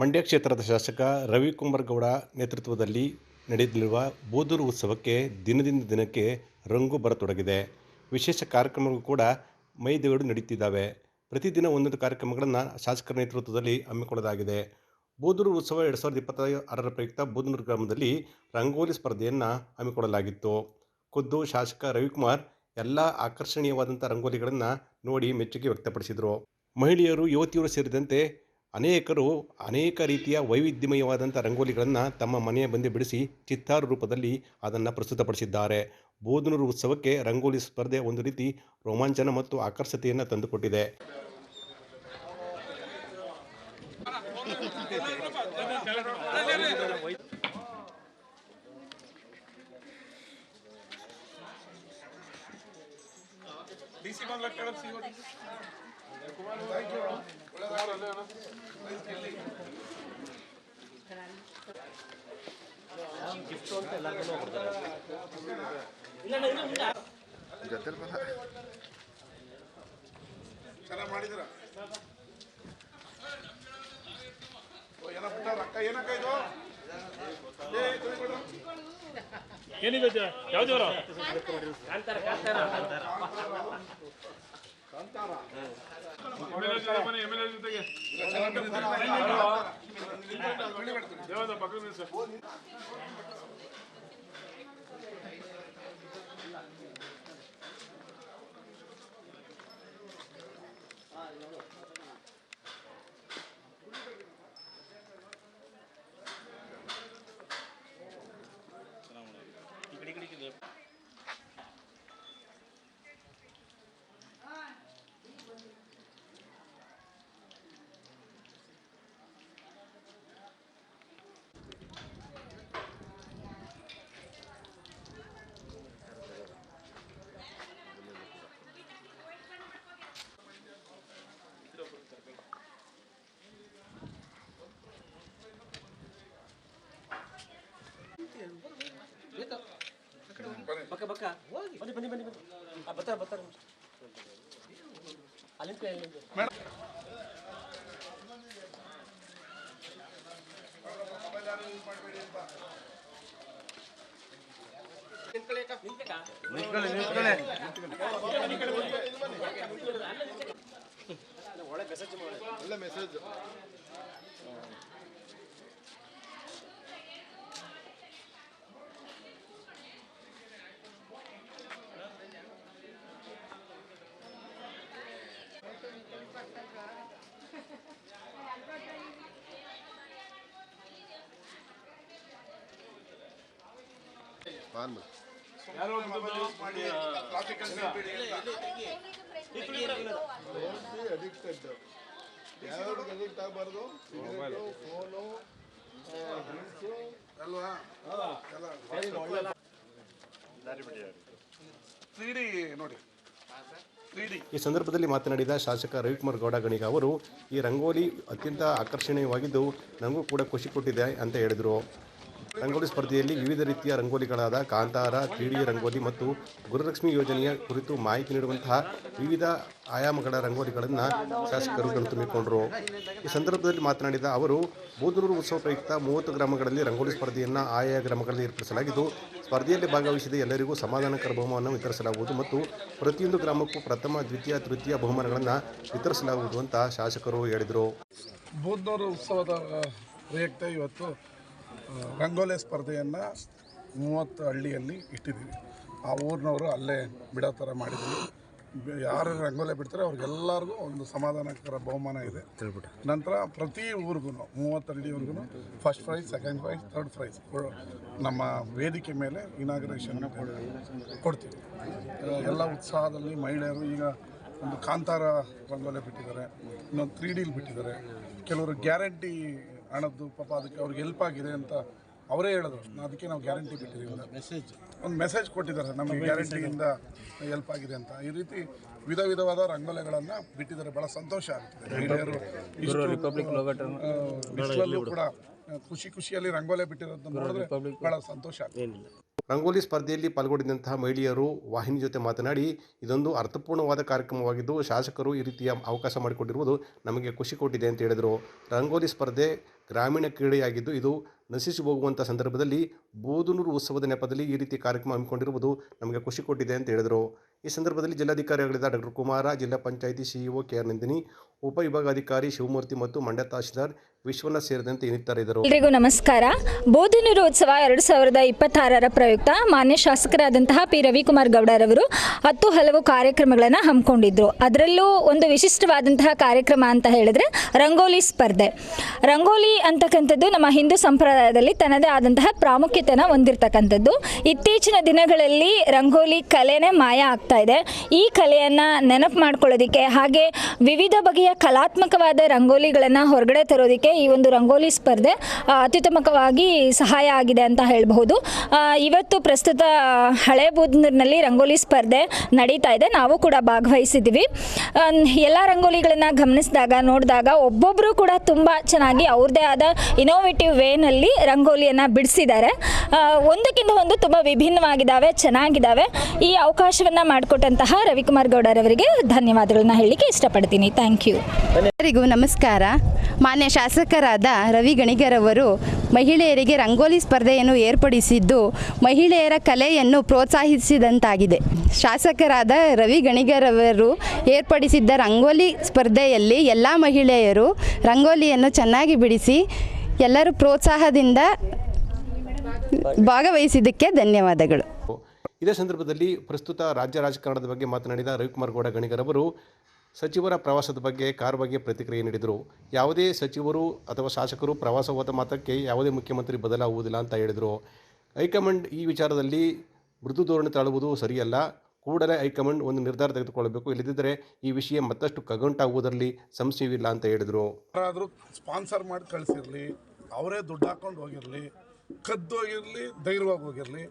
ಮಂಡ್ಯ ಕ್ಷೇತ್ರದ ಶಾಸಕ ರವಿಕುಮಾರ್ ಗೌಡ ನೇತೃತ್ವದಲ್ಲಿ ನಡೆಯಲಿರುವ ಬೋದೂರು ಉತ್ಸವಕ್ಕೆ ದಿನದಿಂದ ದಿನಕ್ಕೆ ರಂಗು ಬರತೊಡಗಿದೆ. ವಿಶೇಷ ಕಾರ್ಯಕ್ರಮಗಳು ಕೂಡ ಮೈದೇವರು ನಡೀತಿದ್ದಾವೆ. ಪ್ರತಿದಿನ ಒಂದೊಂದು ಕಾರ್ಯಕ್ರಮಗಳನ್ನು ಶಾಸಕರ ನೇತೃತ್ವದಲ್ಲಿ ಹಮ್ಮಿಕೊಳ್ಳಲಾಗಿದೆ. ಬೋದೂರು ಉತ್ಸವ ಎರಡು ಸಾವಿರದ ಇಪ್ಪತ್ತ ಆರರ ಪ್ರಯುಕ್ತ ಬೋದನೂರು ಗ್ರಾಮದಲ್ಲಿ ರಂಗೋಲಿ ಸ್ಪರ್ಧೆಯನ್ನು ಹಮ್ಮಿಕೊಳ್ಳಲಾಗಿತ್ತು. ಖುದ್ದು ಶಾಸಕ ರವಿಕುಮಾರ್ ಎಲ್ಲ ಆಕರ್ಷಣೀಯವಾದಂಥ ರಂಗೋಲಿಗಳನ್ನು ನೋಡಿ ಮೆಚ್ಚುಗೆ ವ್ಯಕ್ತಪಡಿಸಿದರು. ಮಹಿಳೆಯರು, ಯುವತಿಯರು ಸೇರಿದಂತೆ ಅನೇಕರು ಅನೇಕ ರೀತಿಯ ವೈವಿಧ್ಯಮಯವಾದಂಥ ರಂಗೋಲಿಗಳನ್ನು ತಮ್ಮ ಮನೆಯ ಬಂದು ಬಿಡಿಸಿ ಚಿತ್ತಾರು ರೂಪದಲ್ಲಿ ಅದನ್ನು ಪ್ರಸ್ತುತಪಡಿಸಿದ್ದಾರೆ. ಬೋಧನೂರು ಉತ್ಸವಕ್ಕೆ ರಂಗೋಲಿ ಸ್ಪರ್ಧೆ ಒಂದು ರೀತಿ ರೋಮಾಂಚನ ಮತ್ತು ಆಕರ್ಷತೆಯನ್ನು ತಂದುಕೊಟ್ಟಿದೆ. ಚೆನ್ನಾಗಿ ಮಾಡಿದಿರ ಏನಪ್ಪ ರೊಕ್ಕ ಏನಕ್ಕ ಇದು. ಏನಿದೆ ಯಾವ್ದು ಇವರು? MLA ಜೊತೆ ಬನ್ನಿ, MLA ಜೊತೆಗೆ. ಬಕ್ಕ ಬಕ್ಕ ಬನ್ನಿ ಬನ್ನಿ ಬನ್ನಿ ಬನ್ನಿ ಆ, ಬರ್ತಾರ ಬರ್ತಾರ ಅಲ್ಲಿಂದ ಅಲ್ಲಿಂದ ನಿಂತ್ಬೇಕಾ? ಒಳ್ಳೆ ಮೆಸೇಜ್ ಮಾಡಿ ಒಳ್ಳೆ ಮೆಸೇಜ್ ಯಾರು ಹೋಗ್ತಿದ್ದು? ಮಾಡಿ ಟ್ರಾಫಿಕ್ ಅಲ್ಲಿ ನಿಲ್ಬೇಡಿ ಅಂತ. ಅಡಿಕ್ಟೆಡ್ ಯಾವ್ದು ಅಡಿಕ್ಟ್ ಆಗಬಾರ್ದು ಸಿಗರೇಟು ಫೋನು ಡ್ರಿಂಕ್ಸು ಅಲ್ವಾ ತ್ರೀ ಡಿ ನೋಡಿ ಈ ಸಂದರ್ಭದಲ್ಲಿ ಮಾತನಾಡಿದ ಶಾಸಕ ರವಿಕುಮಾರ್ ಗೌಡ ಗಣಿಗ ಅವರು ಈ ರಂಗೋಲಿ ಅತ್ಯಂತ ಆಕರ್ಷಣೀಯವಾಗಿದ್ದು ನನಗೂ ಕೂಡ ಖುಷಿ ಕೊಟ್ಟಿದೆ ಅಂತ ಹೇಳಿದರು ರಂಗೋಲಿ ಸ್ಪರ್ಧೆಯಲ್ಲಿ ವಿವಿಧ ರೀತಿಯ ರಂಗೋಲಿಗಳಾದ ಕಾಂತಾರ, ತ್ರೀಡಿ ರಂಗೋಲಿ ಮತ್ತು ಗುರುಲಕ್ಷ್ಮಿ ಯೋಜನೆಯ ಕುರಿತು ಮಾಹಿತಿ ನೀಡುವಂತಹ ವಿವಿಧ ಆಯಾಮಗಳ ರಂಗೋಲಿಗಳನ್ನು ಶಾಸಕರು ಕಣ್ತುಂಬಿಕೊಂಡರು ಈ ಸಂದರ್ಭದಲ್ಲಿ ಮಾತನಾಡಿದ ಅವರು, ಬೂದನೂರು ಉತ್ಸವ ಪ್ರಯುಕ್ತ ಮೂವತ್ತು ಗ್ರಾಮಗಳಲ್ಲಿ ರಂಗೋಲಿ ಸ್ಪರ್ಧೆಯನ್ನು ಆಯಾ ಗ್ರಾಮಗಳಲ್ಲಿ ಏರ್ಪಡಿಸಲಾಗಿದ್ದು, ಸ್ಪರ್ಧೆಯಲ್ಲಿ ಭಾಗವಹಿಸಿದ ಎಲ್ಲರಿಗೂ ಸಮಾಧಾನಕರ ಬಹುಮಾನವನ್ನು ವಿತರಿಸಲಾಗುವುದು ಮತ್ತು ಪ್ರತಿಯೊಂದು ಗ್ರಾಮಕ್ಕೂ ಪ್ರಥಮ, ದ್ವಿತೀಯ, ತೃತೀಯ ಬಹುಮಾನಗಳನ್ನು ವಿತರಿಸಲಾಗುವುದು ಅಂತ ಶಾಸಕರು ಹೇಳಿದರು. ಬೂದ್ನೂರು ಉತ್ಸವದ ಪ್ರಯುಕ್ತ ಇವತ್ತು ರಂಗೋಲಿ ಸ್ಪರ್ಧೆಯನ್ನು ಮೂವತ್ತು ಹಳ್ಳಿಯಲ್ಲಿ ಇಟ್ಟಿದ್ದೀವಿ. ಆ ಊರಿನವರು ಅಲ್ಲೇ ಬಿಡೋ ಥರ ಮಾಡಿದ್ದೀವಿ ಯಾರು ರಂಗೋಲಿ ಬಿಡ್ತಾರೆ ಅವ್ರಿಗೆಲ್ಲರಿಗೂ ಒಂದು ಸಮಾಧಾನಕರ ಬಹುಮಾನ ಇದೆ. ನಂತರ ಪ್ರತಿ ಊರಿಗೂ ಮೂವತ್ತು ಹಳ್ಳಿವರೆಗೂ first prize second prize third prize ನಮ್ಮ ವೇದಿಕೆ ಮೇಲೆ ಇನಾಗ್ರೇಷನ್ ಕೊಡ್ತೀವಿ. ಎಲ್ಲ ಉತ್ಸಾಹದಲ್ಲಿ ಮಹಿಳೆಯರು ಈಗ ಒಂದು ಕಾಂತಾರ ರಂಗೋಲಿ ಬಿಟ್ಟಿದ್ದಾರೆ, ಇನ್ನೊಂದು ತ್ರೀ ಡಿಲಿ ಬಿಟ್ಟಿದ್ದಾರೆ. ಕೆಲವರು ಗ್ಯಾರಂಟಿ ಹಣದ್ದು ಪಾಪ ಅದಕ್ಕೆ ಅವ್ರಿಗೆ ಹೆಲ್ಪ್ ಆಗಿದೆ ಅಂತ ಅವರೇ ಹೇಳಿದ್ರು. ಅದಕ್ಕೆ ನಾವು ಗ್ಯಾರಂಟಿ ಬಿಟ್ಟಿದ್ದೀವಿ ಮೆಸೇಜ್ ಒಂದು ಮೆಸೇಜ್ ಕೊಟ್ಟಿದ್ದಾರೆ. ನಮಗೆ ಗ್ಯಾರಂಟಿಯಿಂದ ಹೆಲ್ಪ್ ಆಗಿದೆ ಅಂತ. ಈ ರೀತಿ ವಿಧ ವಿಧವಾದ ರಂಗೋಲೆಗಳನ್ನು ಬಿಟ್ಟಿದ್ದಾರೆ. ಭಾಳ ಸಂತೋಷ ಆಗ್ತದೆ ಮಹಿಳೆಯರು ಇಷ್ಟು ಆ, ಬಿಸಿಲಲ್ಲೂ ಕೂಡ ಖುಷಿ ಖುಷಿಯಲ್ಲಿ ರಂಗೋಲೆ ಬಿಟ್ಟಿರೋದನ್ನ ನೋಡಿದ್ರೆ ಭಾಳ ಸಂತೋಷ ಆಗ್ತದೆ ರಂಗೋಲಿ ಸ್ಪರ್ಧೆಯಲ್ಲಿ ಪಾಲ್ಗೊಂಡಿದ್ದಂತಹ ಮಹಿಳೆಯರು ವಾಹಿನಿ ಜೊತೆ ಮಾತನಾಡಿ, ಇದೊಂದು ಅರ್ಥಪೂರ್ಣವಾದ ಕಾರ್ಯಕ್ರಮವಾಗಿದ್ದು ಶಾಸಕರು ಈ ರೀತಿಯ ಅವಕಾಶ ಮಾಡಿಕೊಂಡಿರುವುದು ನಮಗೆ ಖುಷಿ ಕೊಟ್ಟಿದೆ ಅಂತ ಹೇಳಿದರು. ರಂಗೋಲಿ ಸ್ಪರ್ಧೆ ಗ್ರಾಮೀಣ ಕ್ರೀಡೆಯಾಗಿದ್ದು, ಇದು ನಶಿಸಿ ಹೋಗುವಂಥ ಸಂದರ್ಭದಲ್ಲಿ ಬೂದನೂರು ಉತ್ಸವದ ನೆಪದಲ್ಲಿ ಈ ರೀತಿ ಕಾರ್ಯಕ್ರಮ ಹಮ್ಮಿಕೊಂಡಿರುವುದು ನಮಗೆ ಖುಷಿ ಕೊಟ್ಟಿದೆ ಅಂತ ಹೇಳಿದರು. ಈ ಸಂದರ್ಭದಲ್ಲಿ ಜಿಲ್ಲಾಧಿಕಾರಿಗಳಿದ್ದ ಡಾಕ್ಟರ್ ಕುಮಾರ, ಜಿಲ್ಲಾ panchayat CEO K R Nandini ಉಪವಿಭಾಗಾಧಿಕಾರಿ ಶಿವಮೂರ್ತಿ ಮತ್ತು ಮಂಡ್ಯ ತಹಶೀಲ್ದಾರ್ ವಿಶ್ವನಾಥ್ ಸೇರಿದಂತೆ ಇನ್ನಿತರಿದ್ದರು ಎಲ್ರಿಗೂ ನಮಸ್ಕಾರ. ಬೋಧನೂರು ಉತ್ಸವ ಎರಡು ಸಾವಿರದ ಇಪ್ಪತ್ತಾರರ ಪ್ರಯುಕ್ತ ಮಾನ್ಯ ಶಾಸಕರಾದಂತಹ ಪಿ. ರವಿಕುಮಾರ್ ಗೌಡರವರು ಹತ್ತು ಹಲವು ಕಾರ್ಯಕ್ರಮಗಳನ್ನು ಹಮ್ಮಿಕೊಂಡಿದ್ರು. ಅದರಲ್ಲೂ ಒಂದು ವಿಶಿಷ್ಟವಾದಂತಹ ಕಾರ್ಯಕ್ರಮ ಅಂತ ಹೇಳಿದ್ರೆ ರಂಗೋಲಿ ಸ್ಪರ್ಧೆ. ರಂಗೋಲಿ ಅಂತಕ್ಕಂಥದ್ದು ನಮ್ಮ ಹಿಂದೂ ಸಂಪ್ರದಾಯದಲ್ಲಿ ತನ್ನದೇ ಆದಂತಹ ಪ್ರಾಮುಖ್ಯತೆಯನ್ನು ಹೊಂದಿರತಕ್ಕಂಥದ್ದು. ಇತ್ತೀಚಿನ ದಿನಗಳಲ್ಲಿ ರಂಗೋಲಿ ಕಲೆನೇ ಮಾಯ ಆಗ್ತಾ ಇದೆ. ಈ ಕಲೆಯನ್ನು ನೆನಪು ಮಾಡ್ಕೊಳ್ಳೋದಿಕ್ಕೆ ಹಾಗೆ ವಿವಿಧ ಬಗೆಯ ಕಲಾತ್ಮಕವಾದ ರಂಗೋಲಿಗಳನ್ನು ಹೊರಗಡೆ ತರೋದಕ್ಕೆ ಈ ಒಂದು ರಂಗೋಲಿ ಸ್ಪರ್ಧೆ ಅತ್ಯುತ್ತಮವಾಗಿ ಸಹಾಯ ಆಗಿದೆ ಅಂತ ಹೇಳಬಹುದು. ಇವತ್ತು ಪ್ರಸ್ತುತ ಹಳೆ ಬೂದ್ನೂರಿನಲ್ಲಿ ರಂಗೋಲಿ ಸ್ಪರ್ಧೆ ನಡೀತಾ ಇದೆ. ನಾವು ಕೂಡ ಭಾಗವಹಿಸಿದ್ದೀವಿ. ಎಲ್ಲ ರಂಗೋಲಿಗಳನ್ನು ಗಮನಿಸಿದಾಗ, ನೋಡಿದಾಗ ಒಬ್ಬೊಬ್ಬರು ಕೂಡ ತುಂಬ ಚೆನ್ನಾಗಿ ಅವ್ರದ್ದೇ ಆದ ಇನೋವೇಟಿವ್ ವೇನಲ್ಲಿ ರಂಗೋಲಿಯನ್ನು ಬಿಡಿಸಿದ್ದಾರೆ. ಒಂದಕ್ಕಿಂತ ಒಂದು ತುಂಬ ವಿಭಿನ್ನವಾಗಿದ್ದಾವೆ, ಚೆನ್ನಾಗಿದ್ದಾವೆ. ಈ ಅವಕಾಶವನ್ನು ಮಾಡಿಕೊಟ್ಟಂತಹ ರವಿಕುಮಾರ್ ಗೌಡರವರಿಗೆ ಧನ್ಯವಾದಗಳನ್ನ ಹೇಳಲಿಕ್ಕೆ ಇಷ್ಟಪಡ್ತೀನಿ. ಥ್ಯಾಂಕ್ ಯು ಎಲ್ಲರಿಗೂ ನಮಸ್ಕಾರ. ಮಾನ್ಯ ಶಾಸಕರಾದ ರವಿ ಗಣಿಗರವರು ಮಹಿಳೆಯರಿಗೆ ರಂಗೋಲಿ ಸ್ಪರ್ಧೆಯನ್ನು ಏರ್ಪಡಿಸಿದ್ದು ಮಹಿಳೆಯರ ಕಲೆಯನ್ನು ಪ್ರೋತ್ಸಾಹಿಸಿದಂತಾಗಿದೆ. ಶಾಸಕರಾದ ರವಿ ಗಣಿಗರವರು ಏರ್ಪಡಿಸಿದ್ದ ರಂಗೋಲಿ ಸ್ಪರ್ಧೆಯಲ್ಲಿ ಎಲ್ಲ ಮಹಿಳೆಯರು ರಂಗೋಲಿಯನ್ನು ಚೆನ್ನಾಗಿ ಬಿಡಿಸಿ ಎಲ್ಲರೂ ಪ್ರೋತ್ಸಾಹದಿಂದ ಭಾಗವಹಿಸಿದ್ದಕ್ಕೆ ಧನ್ಯವಾದಗಳು. ಇದೇ ಸಂದರ್ಭದಲ್ಲಿ ಪ್ರಸ್ತುತ ರಾಜ್ಯ ರಾಜಕಾರಣದ ಬಗ್ಗೆ ಮಾತನಾಡಿದ ರವಿಕುಮಾರ್ ಗೌಡ ಗಣಿಗರವರು ಸಚಿವರ ಪ್ರವಾಸದ ಬಗ್ಗೆ ಕಾರ್ ಬಗ್ಗೆ ಪ್ರತಿಕ್ರಿಯೆ ನೀಡಿದರು. ಯಾವುದೇ ಸಚಿವರು ಅಥವಾ ಶಾಸಕರು ಪ್ರವಾಸ ಹೋದ ಮಾತ್ರಕ್ಕೆ ಯಾವುದೇ ಮುಖ್ಯಮಂತ್ರಿ ಬದಲಾಗುವುದಿಲ್ಲ ಅಂತ ಹೇಳಿದರು. ಹೈಕಮಾಂಡ್ ಈ ವಿಚಾರದಲ್ಲಿ ಮೃದು ಧೋರಣೆ ತಾಳುವುದು ಸರಿಯಲ್ಲ. ಕೂಡಲೇ ಹೈಕಮಾಂಡ್ ಒಂದು ನಿರ್ಧಾರ ತೆಗೆದುಕೊಳ್ಳಬೇಕು. ಇಲ್ಲದಿದ್ದರೆ ಈ ವಿಷಯ ಮತ್ತಷ್ಟು ಕಗ್ಗಂಟಾಗುವುದರಲ್ಲಿ ಸಂಶಯವಿಲ್ಲ ಅಂತ ಹೇಳಿದರು. ಯಾರಾದರೂ ಸ್ಪಾನ್ಸರ್ ಮಾಡಿ ಕಳಿಸಿರಲಿ ಅವರೇ ದುಡ್ಡು ಹಾಕೊಂಡು ಹೋಗಿರಲಿ ಕದ್ದೋಗಿರಲಿ ಧೈರ್ಯವಾಗಿ ಹೋಗಿರಲಿ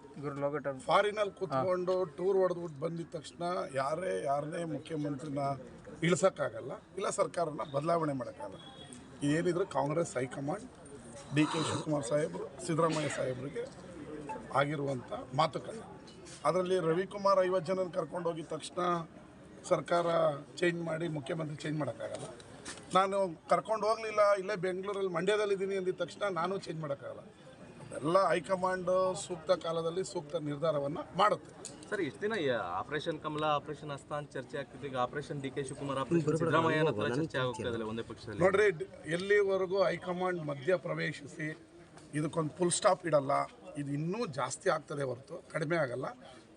ಫಾರಿನಲ್ಲಿ ಕೂತ್ಕೊಂಡು ಟೂರ್ ಹೊಡೆದ್ಬಿಟ್ಟು ಬಂದಿದ ತಕ್ಷಣ ಯಾರೇ ಯಾರನ್ನೇ ಮುಖ್ಯಮಂತ್ರಿನ ಇಳಿಸೋಕ್ಕಾಗಲ್ಲ. ಇಲ್ಲ ಸರ್ಕಾರನ ಬದಲಾವಣೆ ಮಾಡೋಕ್ಕಾಗಲ್ಲ. ಏನಿದ್ರು Congress high command, D K Shivakumar ಸಾಹೇಬರು, ಸಿದ್ದರಾಮಯ್ಯ ಸಾಹೇಬರಿಗೆ ಆಗಿರುವಂಥ ಮಾತುಕತೆ. ಅದರಲ್ಲಿ ರವಿಕುಮಾರ್ ಐವತ್ತು ಜನನ ಕರ್ಕೊಂಡು ಹೋಗಿದ ತಕ್ಷಣ ಸರ್ಕಾರ ಚೇಂಜ್ ಮಾಡಿ, ಮುಖ್ಯಮಂತ್ರಿ ಚೇಂಜ್ ಮಾಡೋಕ್ಕಾಗಲ್ಲ. ನಾನು ಕರ್ಕೊಂಡು ಹೋಗಲಿಲ್ಲ, ಇಲ್ಲೇ ಬೆಂಗಳೂರಲ್ಲಿ ಮಂಡ್ಯದಲ್ಲಿದ್ದೀನಿ ಅಂದಿದ ತಕ್ಷಣ ನಾನು ಚೇಂಜ್ ಮಾಡೋಕ್ಕಾಗಲ್ಲ. ಎಲ್ಲ ಹೈಕಮಾಂಡ್ ಸೂಕ್ತ ಕಾಲದಲ್ಲಿ ಸೂಕ್ತ ನಿರ್ಧಾರವನ್ನು ಮಾಡುತ್ತೆ. ಸರ್ ಇಷ್ಟು ದಿನ ಆಪರೇಷನ್ ಕಮಲ ಆಪರೇಷನ್ ಅಸ್ತಾನ್ ಅಂತ ಚರ್ಚೆ ಆಗ್ತಿದೆ. ಈಗ operation D K Shivakumar operation ಸಿದ್ದರಾಮಯ್ಯನ ಹತ್ರ ಚರ್ಚೆ ಒಂದೇ ಪಕ್ಷದಲ್ಲಿ. ನೋಡ್ರಿ ಎಲ್ಲಿವರೆಗೂ ಹೈಕಮಾಂಡ್ ಮಧ್ಯ ಪ್ರವೇಶಿಸಿ ಇದಕ್ಕೊಂದು ಫುಲ್ ಸ್ಟಾಪ್ ಇಡಲ್ಲ ಇದು ಇನ್ನೂ ಜಾಸ್ತಿ ಆಗ್ತದೆ ಹೊರತು ಕಡಿಮೆ ಆಗಲ್ಲ.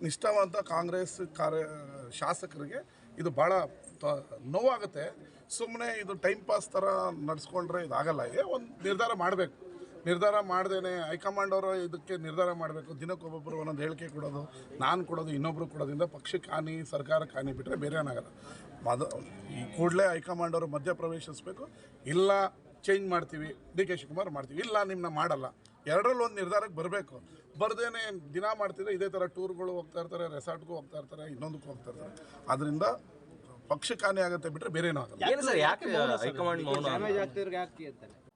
ನಿಷ್ಠಾವಂತ ಕಾಂಗ್ರೆಸ್ ಕಾರ್ಯ ಶಾಸಕರಿಗೆ ಇದು ಭಾಳ ನೋವಾಗುತ್ತೆ. ಸುಮ್ಮನೆ ಇದು ಟೈಮ್ ಪಾಸ್ ಥರ ನಡೆಸ್ಕೊಂಡ್ರೆ ಇದಾಗಲ್ಲ ಒಂದು ನಿರ್ಧಾರ ಮಾಡಬೇಕು. ನಿರ್ಧಾರ ಮಾಡ್ದೇನೆ ಹೈಕಮಾಂಡ್ ಅವರು ಇದಕ್ಕೆ ನಿರ್ಧಾರ ಮಾಡಬೇಕು ದಿನಕ್ಕೊಬ್ಬೊಬ್ಬರು ಒಂದೊಂದು ಹೇಳಿಕೆ ಕೊಡೋದು ನಾನು ಕೊಡೋದು ಇನ್ನೊಬ್ಬರು ಕೊಡೋದ್ರಿಂದ ಪಕ್ಷಕ್ಕೆ ಹಾನಿ ಸರ್ಕಾರಕ್ಕೆ ಹಾನಿ ಬಿಟ್ಟರೆ ಬೇರೆ ಏನಾಗಲ್ಲ ಮದ ಈ ಕೂಡಲೇ ಹೈಕಮಾಂಡ್ ಅವರು ಮಧ್ಯ ಪ್ರವೇಶಿಸಬೇಕು ಇಲ್ಲ ಚೇಂಜ್ ಮಾಡ್ತೀವಿ ಡಿ ಕೆ ಶಿವಕುಮಾರ್ ಮಾಡ್ತೀವಿ ಇಲ್ಲ ನಿಮ್ಮನ್ನ ಮಾಡಲ್ಲ. ಎರಡರಲ್ಲಿ ಒಂದು ನಿರ್ಧಾರಕ್ಕೆ ಬರಬೇಕು. ಬರ್ದೇನೆ ದಿನ ಮಾಡ್ತಿದ್ರೆ ಇದೇ ಥರ ಟೂರ್ಗಳು ಹೋಗ್ತಾ ಇರ್ತಾರೆ ರೆಸಾರ್ಟ್ಗೂ ಹೋಗ್ತಾ ಇರ್ತಾರೆ ಇನ್ನೊಂದಕ್ಕೂ ಹೋಗ್ತಾ ಇರ್ತಾರೆ. ಅದರಿಂದ ಪಕ್ಷಕ್ಕೆ ಹಾನಿ ಆಗುತ್ತೆ ಬಿಟ್ಟರೆ ಬೇರೆ ಏನೂ ಆಗಲ್ಲ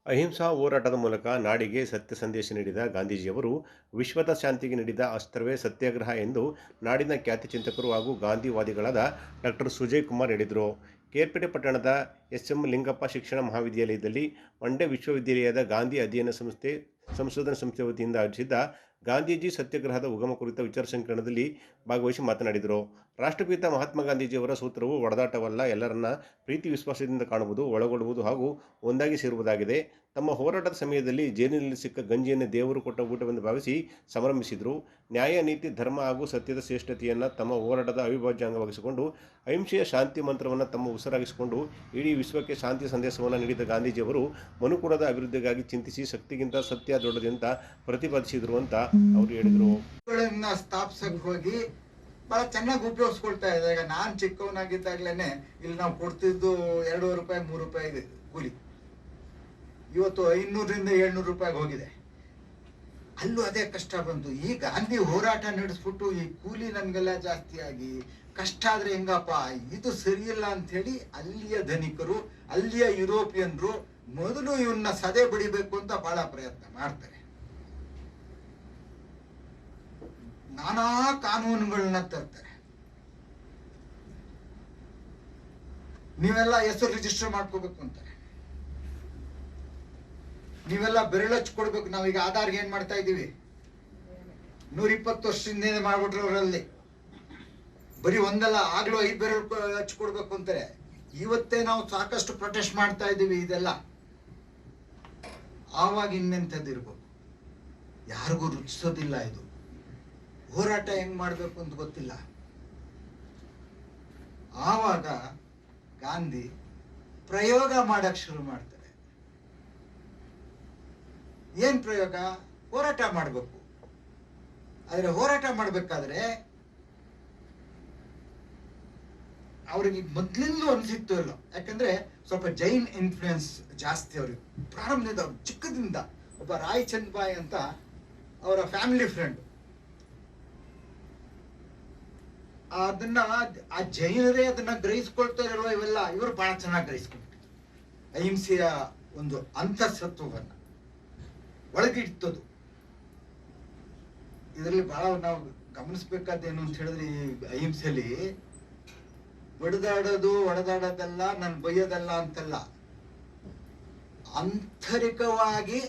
ಅಹಿಂಸಾ ಹೋರಾಟದ ಮೂಲಕ ನಾಡಿಗೆ ಸತ್ಯ ಸಂದೇಶ ನೀಡಿದ ಗಾಂಧೀಜಿಯವರು ವಿಶ್ವದ ಶಾಂತಿಗೆ ನೀಡಿದ ಅಸ್ತ್ರವೇ ಸತ್ಯಾಗ್ರಹ ಎಂದು ನಾಡಿನ ಖ್ಯಾತಿ ಚಿಂತಕರು ಹಾಗೂ ಗಾಂಧಿವಾದಿಗಳಾದ ಡಾಕ್ಟರ್ ಸುಜಯ್ ಕುಮಾರ್ ಹೇಳಿದರು. ಕೇರ್ಪೇಟೆ ಪಟ್ಟಣದ ಎಸ್ ಎಂ ಲಿಂಗಪ್ಪ ಶಿಕ್ಷಣ ಮಹಾವಿದ್ಯಾಲಯದಲ್ಲಿ ಮಂಡ್ಯ ವಿಶ್ವವಿದ್ಯಾಲಯದ ಗಾಂಧಿ ಅಧ್ಯಯನ ಸಂಸ್ಥೆ ಸಂಶೋಧನಾ ಸಂಸ್ಥೆ ವತಿಯಿಂದ ಆಯೋಜಿಸಿದ್ದ ಗಾಂಧೀಜಿ ಸತ್ಯಾಗ್ರಹದ ಉಗಮ ಕುರಿತ ವಿಚಾರ ಸಂಕಿರಣದಲ್ಲಿ ಭಾಗವಹಿಸಿ ಮಾತನಾಡಿದರು. ರಾಷ್ಟ್ರಪಿತ ಮಹಾತ್ಮ ಗಾಂಧೀಜಿಯವರ ಸೂತ್ರವು ಒಡೆದಾಟವಲ್ಲ, ಎಲ್ಲರನ್ನ ಪ್ರೀತಿ ವಿಶ್ವಾಸದಿಂದ ಕಾಣುವುದು, ಒಳಗೊಳ್ಳುವುದು ಹಾಗೂ ಒಂದಾಗಿ ಸೇರುವುದಾಗಿದೆ. ತಮ್ಮ ಹೋರಾಟದ ಸಮಯದಲ್ಲಿ ಜೈಲಿನಲ್ಲಿ ಸಿಕ್ಕ ಗಂಜಿಯನ್ನು ದೇವರು ಕೊಟ್ಟ ಊಟವೆಂದು ಭಾವಿಸಿ ಸಂಭ್ರಮಿಸಿದರು. ನ್ಯಾಯ, ನೀತಿ, ಧರ್ಮ ಹಾಗೂ ಸತ್ಯದ ಶ್ರೇಷ್ಠತೆಯನ್ನು ತಮ್ಮ ಹೋರಾಟದ ಅವಿಭಾಜ್ಯ ಅಂಗವಾಗಿಸಿಕೊಂಡು ಅಹಿಂಸೆಯ ಶಾಂತಿ ಮಂತ್ರವನ್ನು ತಮ್ಮ ಉಸಿರಾಗಿಸಿಕೊಂಡು ಇಡೀ ವಿಶ್ವಕ್ಕೆ ಶಾಂತಿ ಸಂದೇಶವನ್ನು ನೀಡಿದ ಗಾಂಧೀಜಿಯವರು ಮನುಕುಲದ ಅಭಿವೃದ್ಧಿಗಾಗಿ ಚಿಂತಿಸಿ ಶಕ್ತಿಗಿಂತ ಸತ್ಯ ದೊಡ್ಡದಂತ ಪ್ರತಿಪಾದಿಸಿದರು ಅಂತ ಅವರು ಹೇಳಿದರು. ಹೋಗಿ ಬಹಳ ಚೆನ್ನಾಗಿ ಉಪಯೋಗಿಸ್ಕೊಳ್ತಾ ಇದ್ದಾರೆ. ನಾನು ನಾನ್ ಚಿಕ್ಕವನಾಗಿದ್ದಾಗ್ಲೇನೆ ಇಲ್ಲಿ ನಾವು ಕೊಡ್ತಿದ್ದು ಎರಡೂವರೆ ರೂಪಾಯಿ, ಮೂರು ರೂಪಾಯಿ ಇದೆ ಕೂಲಿ. ಇವತ್ತು ಐನೂರರಿಂದ ಏಳ್ನೂರು ರೂಪಾಯಿಗೆ ಹೋಗಿದೆ. ಅಲ್ಲೂ ಅದೇ ಕಷ್ಟ ಬಂತು. ಈ ಗಾಂಧಿ ಹೋರಾಟ ನಡೆಸ್ಬಿಟ್ಟು ಈ ಕೂಲಿ ನಮಗೆಲ್ಲ ಜಾಸ್ತಿ ಆಗಿ ಕಷ್ಟ ಆದರೆ ಹೆಂಗಪ್ಪ? ಇದು ಸರಿಯಿಲ್ಲ ಅಂತ ಹೇಳಿ ಅಲ್ಲಿಯ ಧನಿಕರು, ಅಲ್ಲಿಯ ಯುರೋಪಿಯನ್ರು ಮೊದಲು ಇವನ್ನ ಸದೆ ಬಡಿಬೇಕು ಅಂತ ಬಹಳ ಪ್ರಯತ್ನ ಮಾಡ್ತಾರೆ. ನಾನಾ ಕಾನೂನುಗಳನ್ನ ತರ್ತಾರೆ. ನೀವೆಲ್ಲ ಹೆಸರು ರಿಜಿಸ್ಟರ್ ಮಾಡ್ಕೋಬೇಕು ಅಂತಾರೆ ನೀವೆಲ್ಲ ಬೆರಳಚ್ಚು ಕೊಡ್ಬೇಕು. ನಾವೀಗ ಆಧಾರ್ಗೆ ಏನ್ ಮಾಡ್ತಾ ಇದ್ದೀವಿ? ನೂರ ಇಪ್ಪತ್ತು ವರ್ಷದಿಂದ ಮಾಡ್ಬಿಟ್ರು ಅವರಲ್ಲಿ? ಬರೀ ಒಂದಲ್ಲ, ಆಗ್ಲೂ ಐದು ಬೆರಳು ಹಚ್ಚಿ ಕೊಡ್ಬೇಕು ಅಂತಾರೆ. ಇವತ್ತೇ ನಾವು ಸಾಕಷ್ಟು ಪ್ರೊಟೆಸ್ಟ್ ಮಾಡ್ತಾ ಇದ್ದೀವಿ ಇದೆಲ್ಲ. ಆವಾಗ ಇನ್ನೆಂಥದ್ದು ಇರ್ಬೇಕು? ಯಾರಿಗೂ ರುಚಿಸೋದಿಲ್ಲ ಇದು. ಹೋರಾಟ ಹೆಂಗ್ ಮಾಡ್ಬೇಕು ಅಂತ ಗೊತ್ತಿಲ್ಲ. ಆವಾಗ ಗಾಂಧಿ ಪ್ರಯೋಗ ಮಾಡಕ್ ಶುರು ಮಾಡ್ತಾರೆ. ಏನ್ ಪ್ರಯೋಗ? ಹೋರಾಟ ಮಾಡಬೇಕು. ಆದರೆ ಹೋರಾಟ ಮಾಡ್ಬೇಕಾದ್ರೆ ಅವ್ರಿಗೆ ಮೊದ್ಲಿಂದಲೂ ಅನ್ಸಿತ್ತು ಇಲ್ಲ ಯಾಕಂದ್ರೆ ಸ್ವಲ್ಪ ಜೈನ್ ಇನ್ಫ್ಲುಯೆನ್ಸ್ ಜಾಸ್ತಿ ಅವ್ರಿಗೆ. ಪ್ರಾರಂಭದಿಂದ ಅವ್ರು ಚಿಕ್ಕದಿಂದ ಒಬ್ಬ ರಾಯ್ ಚಂದ್ ಬಾಯ್ ಅಂತ ಅವರ ಫ್ಯಾಮಿಲಿ ಫ್ರೆಂಡ್ ಅದನ್ನ ಆ ಜೈನರೇ ಅದನ್ನ ಗ್ರಹಿಸ್ಕೊಳ್ತಾರಲ್ವ ಇವೆಲ್ಲ ಇವರು ಬಹಳ ಚೆನ್ನಾಗಿ ಗ್ರಹಿಸ್ಕೊಂಡ್ರು ಅಹಿಂಸೆಯ ಒಂದು ಅಂತಸತ್ವವನ್ನ ಒಳಗಿಡ್ತದು. ಇದರಲ್ಲಿ ಬಹಳ ನಾವು ಗಮನಿಸ್ಬೇಕಾದ್ದೇನು ಅಂತ ಹೇಳಿದ್ರೆ ಈ ಅಹಿಂಸೆಯಲ್ಲಿ ಒಡೆದಾಡೋದು ಒಡೆದಾಡೋದಲ್ಲ, ನಾನು ಬೈಯೋದಲ್ಲ ಅಂತಲ್ಲ. ಆಂತರಿಕವಾಗಿ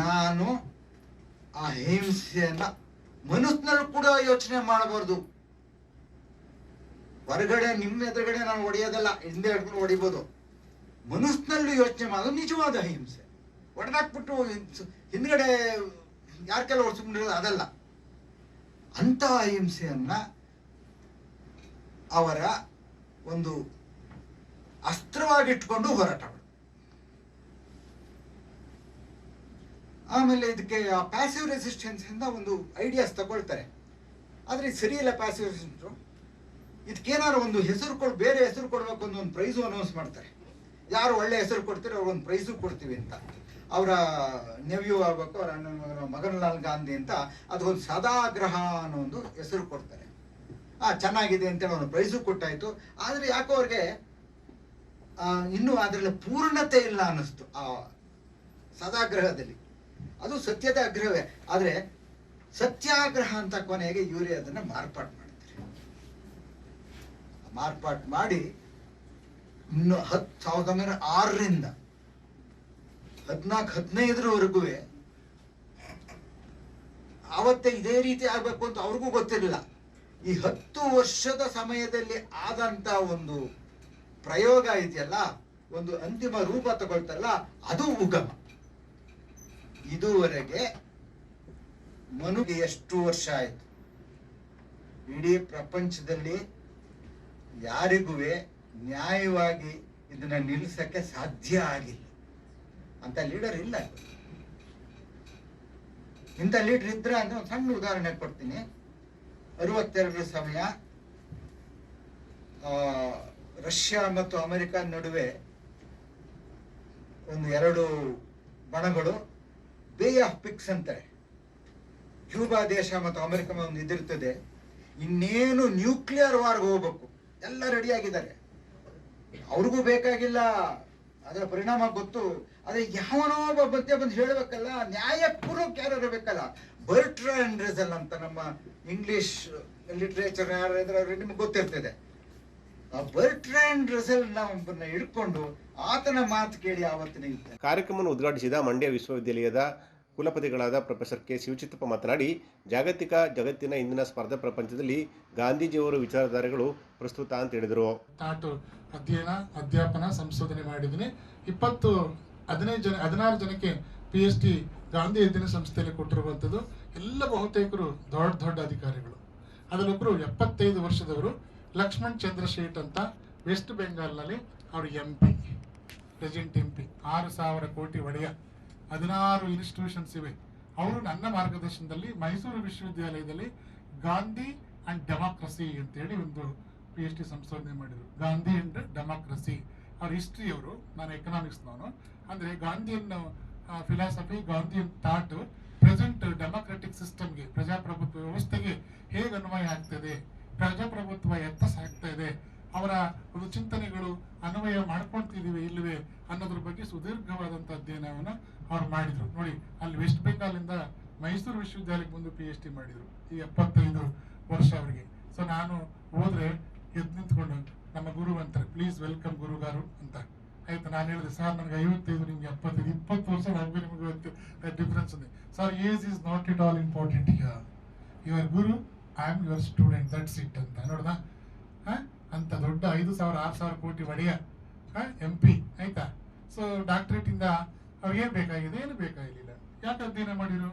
ನಾನು ಆ ಹಿಂಸೆಯನ್ನ ಮನಸ್ಸಿನಲ್ಲಿ ಕೂಡ ಯೋಚನೆ ಮಾಡಬಾರ್ದು. ಹೊರಗಡೆ, ನಿಮ್ಮ ಎದುರುಗಡೆ ನಾನು ಹೊಡೆಯೋದಲ್ಲ, ಹಿಂದೆ ಹಿಡ್ಕೊಂಡು ಹೊಡಿಬೋದು. ಮನಸ್ಸಿನಲ್ಲೂ ಯೋಚನೆ ಮಾಡೋದು ನಿಜವಾದ ಹಿಂಸೆ ಹೊಡೆದಾಕ್ಬಿಟ್ಟು ಹಿಂದ್ಗಡೆ ಯಾರ ಕೆಲ ಹೊಡ್ಸ್ಕೊಂಡಿರೋದು ಅದಲ್ಲ. ಅಂತ ಅಹಿಂಸೆಯನ್ನ ಅವರ ಒಂದು ಅಸ್ತ್ರವಾಗಿಟ್ಕೊಂಡು ಹೋರಾಟ ಆಮೇಲೆ ಇದಕ್ಕೆ ಆ ಪ್ಯಾಸಿವ್ ರೆಸಿಸ್ಟೆನ್ಸ್ ಇಂದ ಒಂದು ಐಡಿಯಾಸ್ ತಗೊಳ್ತಾರೆ. ಆದ್ರೆ ಸರಿ ಇಲ್ಲ ಪ್ಯಾಸಿವ್ ರೆಸಿಸ್ಟೆನ್ಸ್ ಇದಕ್ಕೇನಾದ್ರು ಒಂದು ಹೆಸರು ಕೊಡ್, ಬೇರೆ ಹೆಸರು ಕೊಡ್ಬೇಕು ಅಂತ ಒಂದು ಪ್ರೈಸು ಅನೌನ್ಸ್ ಮಾಡ್ತಾರೆ. ಯಾರು ಒಳ್ಳೆ ಹೆಸರು ಕೊಡ್ತೀರೋ ಅವ್ರಿಗೆ ಒಂದು ಪ್ರೈಸು ಕೊಡ್ತೀವಿ ಅಂತ. ಅವರ ನೆವ್ಯೂ ಆಗಬೇಕು, ಅವರ ಮಗನ್ಲಾಲ್ ಗಾಂಧಿ ಅಂತ ಅದಕ್ಕೊಂದು ಸದಾಗ್ರಹ ಅನ್ನೋ ಒಂದು ಹೆಸರು ಕೊಡ್ತಾರೆ. ಆ, ಚೆನ್ನಾಗಿದೆ ಅಂತೇಳಿ ಅವನು ಪ್ರೈಸು ಕೊಟ್ಟಾಯಿತು. ಆದರೆ ಯಾಕೋ ಅವ್ರಿಗೆ ಇನ್ನೂ ಅದರಲ್ಲಿ ಪೂರ್ಣತೆ ಇಲ್ಲ ಅನ್ನಿಸ್ತು ಆ ಸದಾಗ್ರಹದಲ್ಲಿ. ಅದು ಸತ್ಯದ ಆಗ್ರಹವೇ. ಆದರೆ ಸತ್ಯಾಗ್ರಹ ಅಂತ ಕೊನೆಗೆ ಇವರೇ ಅದನ್ನ ಮಾರ್ಪಾಟ್ ಮಾಡ್ತಾರೆ. ಮಾರ್ಪಾಟ್ ಮಾಡಿ ಇನ್ನು ಹತ್ತು ಸಾವಿರದ ಒಂಬೈನೂರ ಆರರಿಂದ ಹದಿನಾಲ್ಕು, ಹದಿನೈದರವರೆಗೂ ಆವತ್ತೇ ಇದೇ ರೀತಿ ಆಗಬೇಕು ಅಂತ ಅವ್ರಿಗೂ ಗೊತ್ತಿರಲಿಲ್ಲ. ಈ ಹತ್ತು ವರ್ಷದ ಸಮಯದಲ್ಲಿ ಆದಂತ ಒಂದು ಪ್ರಯೋಗ ಇದೆಯಲ್ಲ, ಒಂದು ಅಂತಿಮ ರೂಪ ತಗೊಳ್ತಾರಲ್ಲ, ಅದು ಉಗಮ. ಇದುವರೆಗೆ ಮನುಗೆ ಎಷ್ಟು ವರ್ಷ ಆಯ್ತು? ಇಡೀ ಪ್ರಪಂಚದಲ್ಲಿ ಯಾರಿಗೂ ನ್ಯಾಯವಾಗಿ ಇದನ್ನ ನಿಲ್ಲಿಸಕ್ಕೆ ಸಾಧ್ಯ ಆಗಿಲ್ಲ. ಅಂತ ಲೀಡರ್ ಇಲ್ಲ ಇಂಥ ಲೀಡರ್ ಇದ್ರೆ ಅಂದ್ರೆ ಒಂದು ಸಣ್ಣ ಉದಾಹರಣೆ ಕೊಡ್ತೀನಿ. ಅರವತ್ತೆರಡರ ಸಮಯ ರಷ್ಯಾ ಮತ್ತು ಅಮೆರಿಕ ನಡುವೆ ಒಂದು ಎರಡು ಬಣಗಳು ಬೇ ಆಫ್ ಪಿಕ್ಸ್ ಅಂತಾರೆ ಕ್ಯೂಬಾ ದೇಶ ಮತ್ತು ಅಮೆರಿಕ ಒಂದು ಇದಿರ್ತದೆ. ಇನ್ನೇನು ನ್ಯೂಕ್ಲಿಯರ್ ವಾರ್ಗೆ ಹೋಗ್ಬೇಕು. ಎಲ್ಲ ರೆಡಿ ಆಗಿದ್ದಾರೆ. ಅವ್ರಿಗೂ ಬೇಕಾಗಿಲ್ಲ. ಅದರ ಪರಿಣಾಮ ಗೊತ್ತು. ಆದ್ರೆ ಯಾವನೋ ಒಬ್ಬ ಮಧ್ಯ ಬಂದು ಹೇಳಬೇಕಲ್ಲ ನ್ಯಾಯ ಪೂರ್ವಕ್ಕೆ ಯಾರು ಇರಬೇಕಲ್ಲ? ಬರ್ಟ್ರಾಂಡ್ ರೆಸಲ್ ಅಂತ ನಮ್ಮ ಇಂಗ್ಲಿಷ್ ಲಿಟ್ರೇಚರ್ ಯಾರಿದ್ರೆ ಅವ್ರಿಗೆ ನಿಮ್ಗೆ ಗೊತ್ತಿರ್ತದೆ. ಹಿಡ್ಕೊಂಡು ಆತನ ಮಾತು ಕೇಳಿ ಆವತ್ತಿನ ಕಾರ್ಯಕ್ರಮವನ್ನು ಉದ್ಘಾಟಿಸಿದ ಮಂಡ್ಯ ವಿಶ್ವವಿದ್ಯಾಲಯದ ಕುಲಪತಿಗಳಾದ ಪ್ರೊಫೆಸರ್ ಕೆ ಶಿವಚಿತ್ತಪ್ಪ ಮಾತನಾಡಿ ಜಾಗತಿಕ ಜಗತ್ತಿನ ಇಂದಿನ ಸ್ಪರ್ಧಾ ಪ್ರಪಂಚದಲ್ಲಿ ಗಾಂಧೀಜಿಯವರ ವಿಚಾರಧಾರೆಗಳು ಪ್ರಸ್ತುತ ಅಂತ ಹೇಳಿದರು. ತಾಟು ಅಧ್ಯಯನ ಅಧ್ಯಾಪನ ಸಂಶೋಧನೆ ಮಾಡಿದ್ದೀನಿ. ಇಪ್ಪತ್ತು ಹದಿನೈದು ಜನ, ಹದಿನಾರು ಜನಕ್ಕೆ ಪಿ ಎಚ್ ಡಿ ಗಾಂಧಿ ಅಧ್ಯಯನ ಸಂಸ್ಥೆಯಲ್ಲಿ ಕೊಟ್ಟಿರುವಂಥದ್ದು, ಎಲ್ಲ ಬಹುತೇಕರು ದೊಡ್ಡ ದೊಡ್ಡ ಅಧಿಕಾರಿಗಳು. ಅದರೊಬ್ಬರು ಎಪ್ಪತ್ತೈದು ವರ್ಷದವರು ಲಕ್ಷ್ಮಣ್ ಚಂದ್ರಶೇಟ್ ಅಂತ ವೆಸ್ಟ್ ಬೆಂಗಾಲ್ನಲ್ಲಿ ಅವರು M P president M P ಆರು ಸಾವಿರ ಕೋಟಿ ಒಡೆಯ ಹದಿನಾರು ಇನ್ಸ್ಟಿಟ್ಯೂಷನ್ಸ್ ಇವೆ. ಅವರು ನನ್ನ ಮಾರ್ಗದರ್ಶನದಲ್ಲಿ ಮೈಸೂರು ವಿಶ್ವವಿದ್ಯಾಲಯದಲ್ಲಿ ಗಾಂಧಿ ಅಂಡ್ ಡೆಮಾಕ್ರಸಿ ಅಂತೇಳಿ ಒಂದು ಪಿ ಎಚ್ ಡಿ ಸಂಶೋಧನೆ ಮಾಡಿದರು. ಗಾಂಧಿ ಅಂಡ್ ಡೆಮಾಕ್ರಸಿ ಅವ್ರ ಹಿಸ್ಟ್ರಿ ಅವರು, ನಾನು ಎಕನಾಮಿಕ್ಸ್ನವನು ಅಂದರೆ Gandhian philosophy Gandhian thought present democratic ಸಿಸ್ಟಮ್ಗೆ ಪ್ರಜಾಪ್ರಭುತ್ವ ವ್ಯವಸ್ಥೆಗೆ ಹೇಗೆ ಅನ್ವಯ ಆಗ್ತದೆ, ಪ್ರಜಾಪ್ರಭುತ್ವ ಎತ್ತ ಸಾಗ್ತಾ ಇದೆ, ಅವರ ಒಂದು ಚಿಂತನೆಗಳು ಅನ್ವಯ ಮಾಡ್ಕೊಳ್ತಿದೀವಿ ಇಲ್ಲವೇ ಅನ್ನೋದ್ರ ಬಗ್ಗೆ ಸುದೀರ್ಘವಾದಂಥ ಅಧ್ಯಯನವನ್ನು ಅವ್ರು ಮಾಡಿದ್ರು. ನೋಡಿ, ಅಲ್ಲಿ ವೆಸ್ಟ್ ಬೆಂಗಾಲಿಂದ ಮೈಸೂರು ವಿಶ್ವವಿದ್ಯಾಲಯಕ್ಕೆ ಬಂದು ಪಿ ಎಚ್ ಡಿ ಮಾಡಿದರು, ಈ ಎಪ್ಪತ್ತೈದು ವರ್ಷ ಅವರಿಗೆ. ಸೊ ನಾನು ಹೋದ್ರೆ ಎದ್ದು ನಿಂತ್ಕೊಂಡು ನಮ್ಮ ಗುರು ಅಂತಾರೆ ಪ್ಲೀಸ್ ವೆಲ್ಕಮ್ ಗುರುಗಾರು ಅಂತ. ಆಯ್ತು, ನಾನು ಹೇಳಿದೆ, ಸರ್, ನನಗೆ ಐವತ್ತೈದು, ನಿಮ್ಗೆ ಎಪ್ಪತ್ತೈದು, ಇಪ್ಪತ್ತು ವರ್ಷ ನನಗೆ ನಿಮಗೆ ಡಿಫ್ರೆನ್ಸ್ ಇದೆ. Sir age is not it all important here your guru I am your student that's it ಅಂತ ನೋಡ್ದ? ಅಂತ ದೊಡ್ಡ ಐದು ಸಾವಿರ, ಆರು ಸಾವಿರ ಕೋಟಿ ಒಡೆಯ ಎಂ ಪಿ ಆಯ್ತಾ? ಸೊ ಡಾಕ್ಟ್ರೇಟಿಂದ ಅವ್ರಿಗೇನು ಬೇಕಾಗಿದೆ, ಏನು ಬೇಕಾಗಿಲ್ಲ ಯಾಕೆ ಅಧ್ಯಯನ ಮಾಡಿರು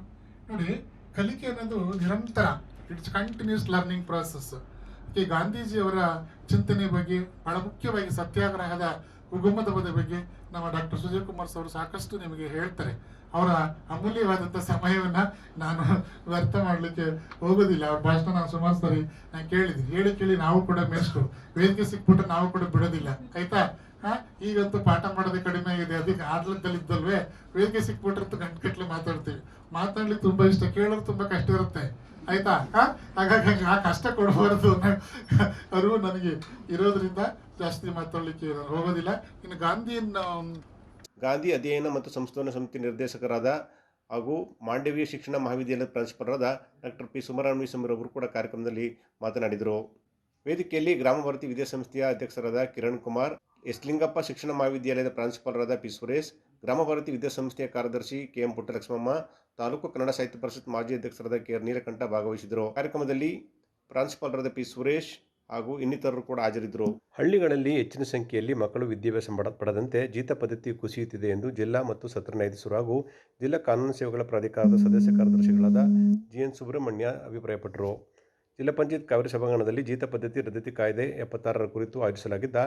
ನೋಡಿ, ಕಲಿಕೆ ಅನ್ನೋದು ನಿರಂತರ ಇಟ್ಸ್ ಕಂಟಿನ್ಯೂಸ್ ಲರ್ನಿಂಗ್ ಪ್ರಾಸೆಸ್ ಗಾಂಧೀಜಿಯವರ ಚಿಂತನೆ ಬಗ್ಗೆ ಬಹಳ ಮುಖ್ಯವಾಗಿ ಸತ್ಯಾಗ್ರಹದ ಉಗಮದ ಬಗ್ಗೆ ನಮ್ಮ ಡಾಕ್ಟರ್ ಸುಜಯ್ ಕುಮಾರ್ ಸರ್ ಸಾಕಷ್ಟು ನಿಮಗೆ ಹೇಳ್ತಾರೆ. ಅವರ ಅಮೂಲ್ಯವಾದಂಥ ಸಮಯವನ್ನ ನಾನು ವ್ಯರ್ಥ ಮಾಡಲಿಕ್ಕೆ ಹೋಗೋದಿಲ್ಲ. ಅವ್ರ ಭಾಷಣ ನಾನು ಸುಮಾರು ಸರಿ ನಾನು ಕೇಳಿದ್ವಿ ಹೇಳಿ ಕೇಳಿ ನಾವು ಕೂಡ ಮೇಷ್ಟ್ರು ವೇದಿಕೆ ಸಿಕ್ಬಿಟ್ಟು ನಾವು ಕೂಡ ಬಿಡೋದಿಲ್ಲ. ಆಯ್ತಾ? ಹಾ ಈಗಂತೂ ಪಾಠ ಮಾಡೋದೇ ಕಡಿಮೆ ಆಗಿದೆ. ಅದಕ್ಕೆ ಆಡ್ಲದಲ್ಲಿ ಇದ್ದಲ್ವೇ ವೇದಿಕೆ ಸಿಕ್ಬಿಟ್ರಂತೂ ಕಟ್ಲೆ ಮಾತಾಡ್ತೀವಿ. ಮಾತಾಡ್ಲಿಕ್ಕೆ ತುಂಬಾ ಇಷ್ಟ. ಕೇಳೋದು ತುಂಬಾ ಕಷ್ಟ ಇರುತ್ತೆ. ಆಯ್ತಾ? ಹಾಗಾಗಿ ಹಂಗೆ ಆ ಕಷ್ಟ ಕೊಡಬಾರದು ಅರಿವು ನನಗೆ ಇರೋದ್ರಿಂದ ಜಾಸ್ತಿ ಮಾತಾಡ್ಲಿಕ್ಕೆ ನಾನು ಹೋಗೋದಿಲ್ಲ. ಇನ್ನು ಗಾಂಧಿಯನ್ನು ಗಾಂಧಿ ಅಧ್ಯಯನ ಮತ್ತು ಸಂಶೋಧನಾ ಸಮಿತಿ ನಿರ್ದೇಶಕರಾದ ಹಾಗೂ ಮಾಂಡವೀಯ ಶಿಕ್ಷಣ ಮಹಾವಿದ್ಯಾಲಯದ ಪ್ರಾಂಶುಪಾಲರಾದ ಡಾಕ್ಟರ್ ಪಿ. ಸುಮರಾಮಿ ಅವರು ಕೂಡ ಕಾರ್ಯಕ್ರಮದಲ್ಲಿ ಮಾತನಾಡಿದರು. ವೇದಿಕೆಯಲ್ಲಿ ಗ್ರಾಮ ಭಾರತಿ ವಿದ್ಯಾಸಂಸ್ಥೆಯ ಅಧ್ಯಕ್ಷರಾದ ಕಿರಣ್ ಕುಮಾರ್ ಎಸ್ ಲಿಂಗಪ್ಪ ಶಿಕ್ಷಣ ಮಹಾವಿದ್ಯಾಲಯದ ಪ್ರಾಂಶುಪಾಲರಾದ ಪಿ ಸುರೇಶ್, ಗ್ರಾಮ ಭಾರತಿ ವಿದ್ಯಾಸಂಸ್ಥೆಯ ಕಾರ್ಯದರ್ಶಿ ಕೆ ಎಂ ಪುಟ್ಟಲಕ್ಷ್ಮಮ್ಮ, ತಾಲೂಕು ಕನ್ನಡ ಸಾಹಿತ್ಯ ಪರಿಷತ್ ಮಾಜಿ ಅಧ್ಯಕ್ಷರಾದ ಕೆ ನೀಲಕಂಠ ಭಾಗವಹಿಸಿದರು. ಕಾರ್ಯಕ್ರಮದಲ್ಲಿ ಪ್ರಾಂಶುಪಾಲರಾದ ಪಿ ಸುರೇಶ್ ಹಾಗೂ ಇನ್ನಿತರರು ಕೂಡ ಹಾಜರಿದ್ದರು. ಹಳ್ಳಿಗಳಲ್ಲಿ ಹೆಚ್ಚಿನ ಸಂಖ್ಯೆಯಲ್ಲಿ ಮಕ್ಕಳು ವಿದ್ಯಾಭ್ಯಾಸ ಪಡ- ಪಡೆದಂತೆ ಜೀತ ಪದ್ಧತಿ ಕುಸಿಯುತ್ತಿದೆ ಎಂದು ಜಿಲ್ಲಾ ಮತ್ತು ಸತ್ರ ನ್ಯಾಯಾಧೀಶರು ಹಾಗೂ ಜಿಲ್ಲಾ ಕಾನೂನು ಸೇವೆಗಳ ಪ್ರಾಧಿಕಾರದ ಸದಸ್ಯ ಕಾರ್ಯದರ್ಶಿಗಳಾದ ಜಿ ಎನ್ ಸುಬ್ರಹ್ಮಣ್ಯ ಅಭಿಪ್ರಾಯಪಟ್ಟರು. ಜಿಲ್ಲಾ ಪಂಚಾಯತ್ ಕಾವೇರಿ ಸಭಾಂಗಣದಲ್ಲಿ ಜೀತ ಪದ್ಧತಿ ರದ್ದತಿ ಕಾಯ್ದೆ ಎಪ್ಪತ್ತಾರರ ಕುರಿತು ಆಯೋಜಿಸಲಾಗಿದ್ದ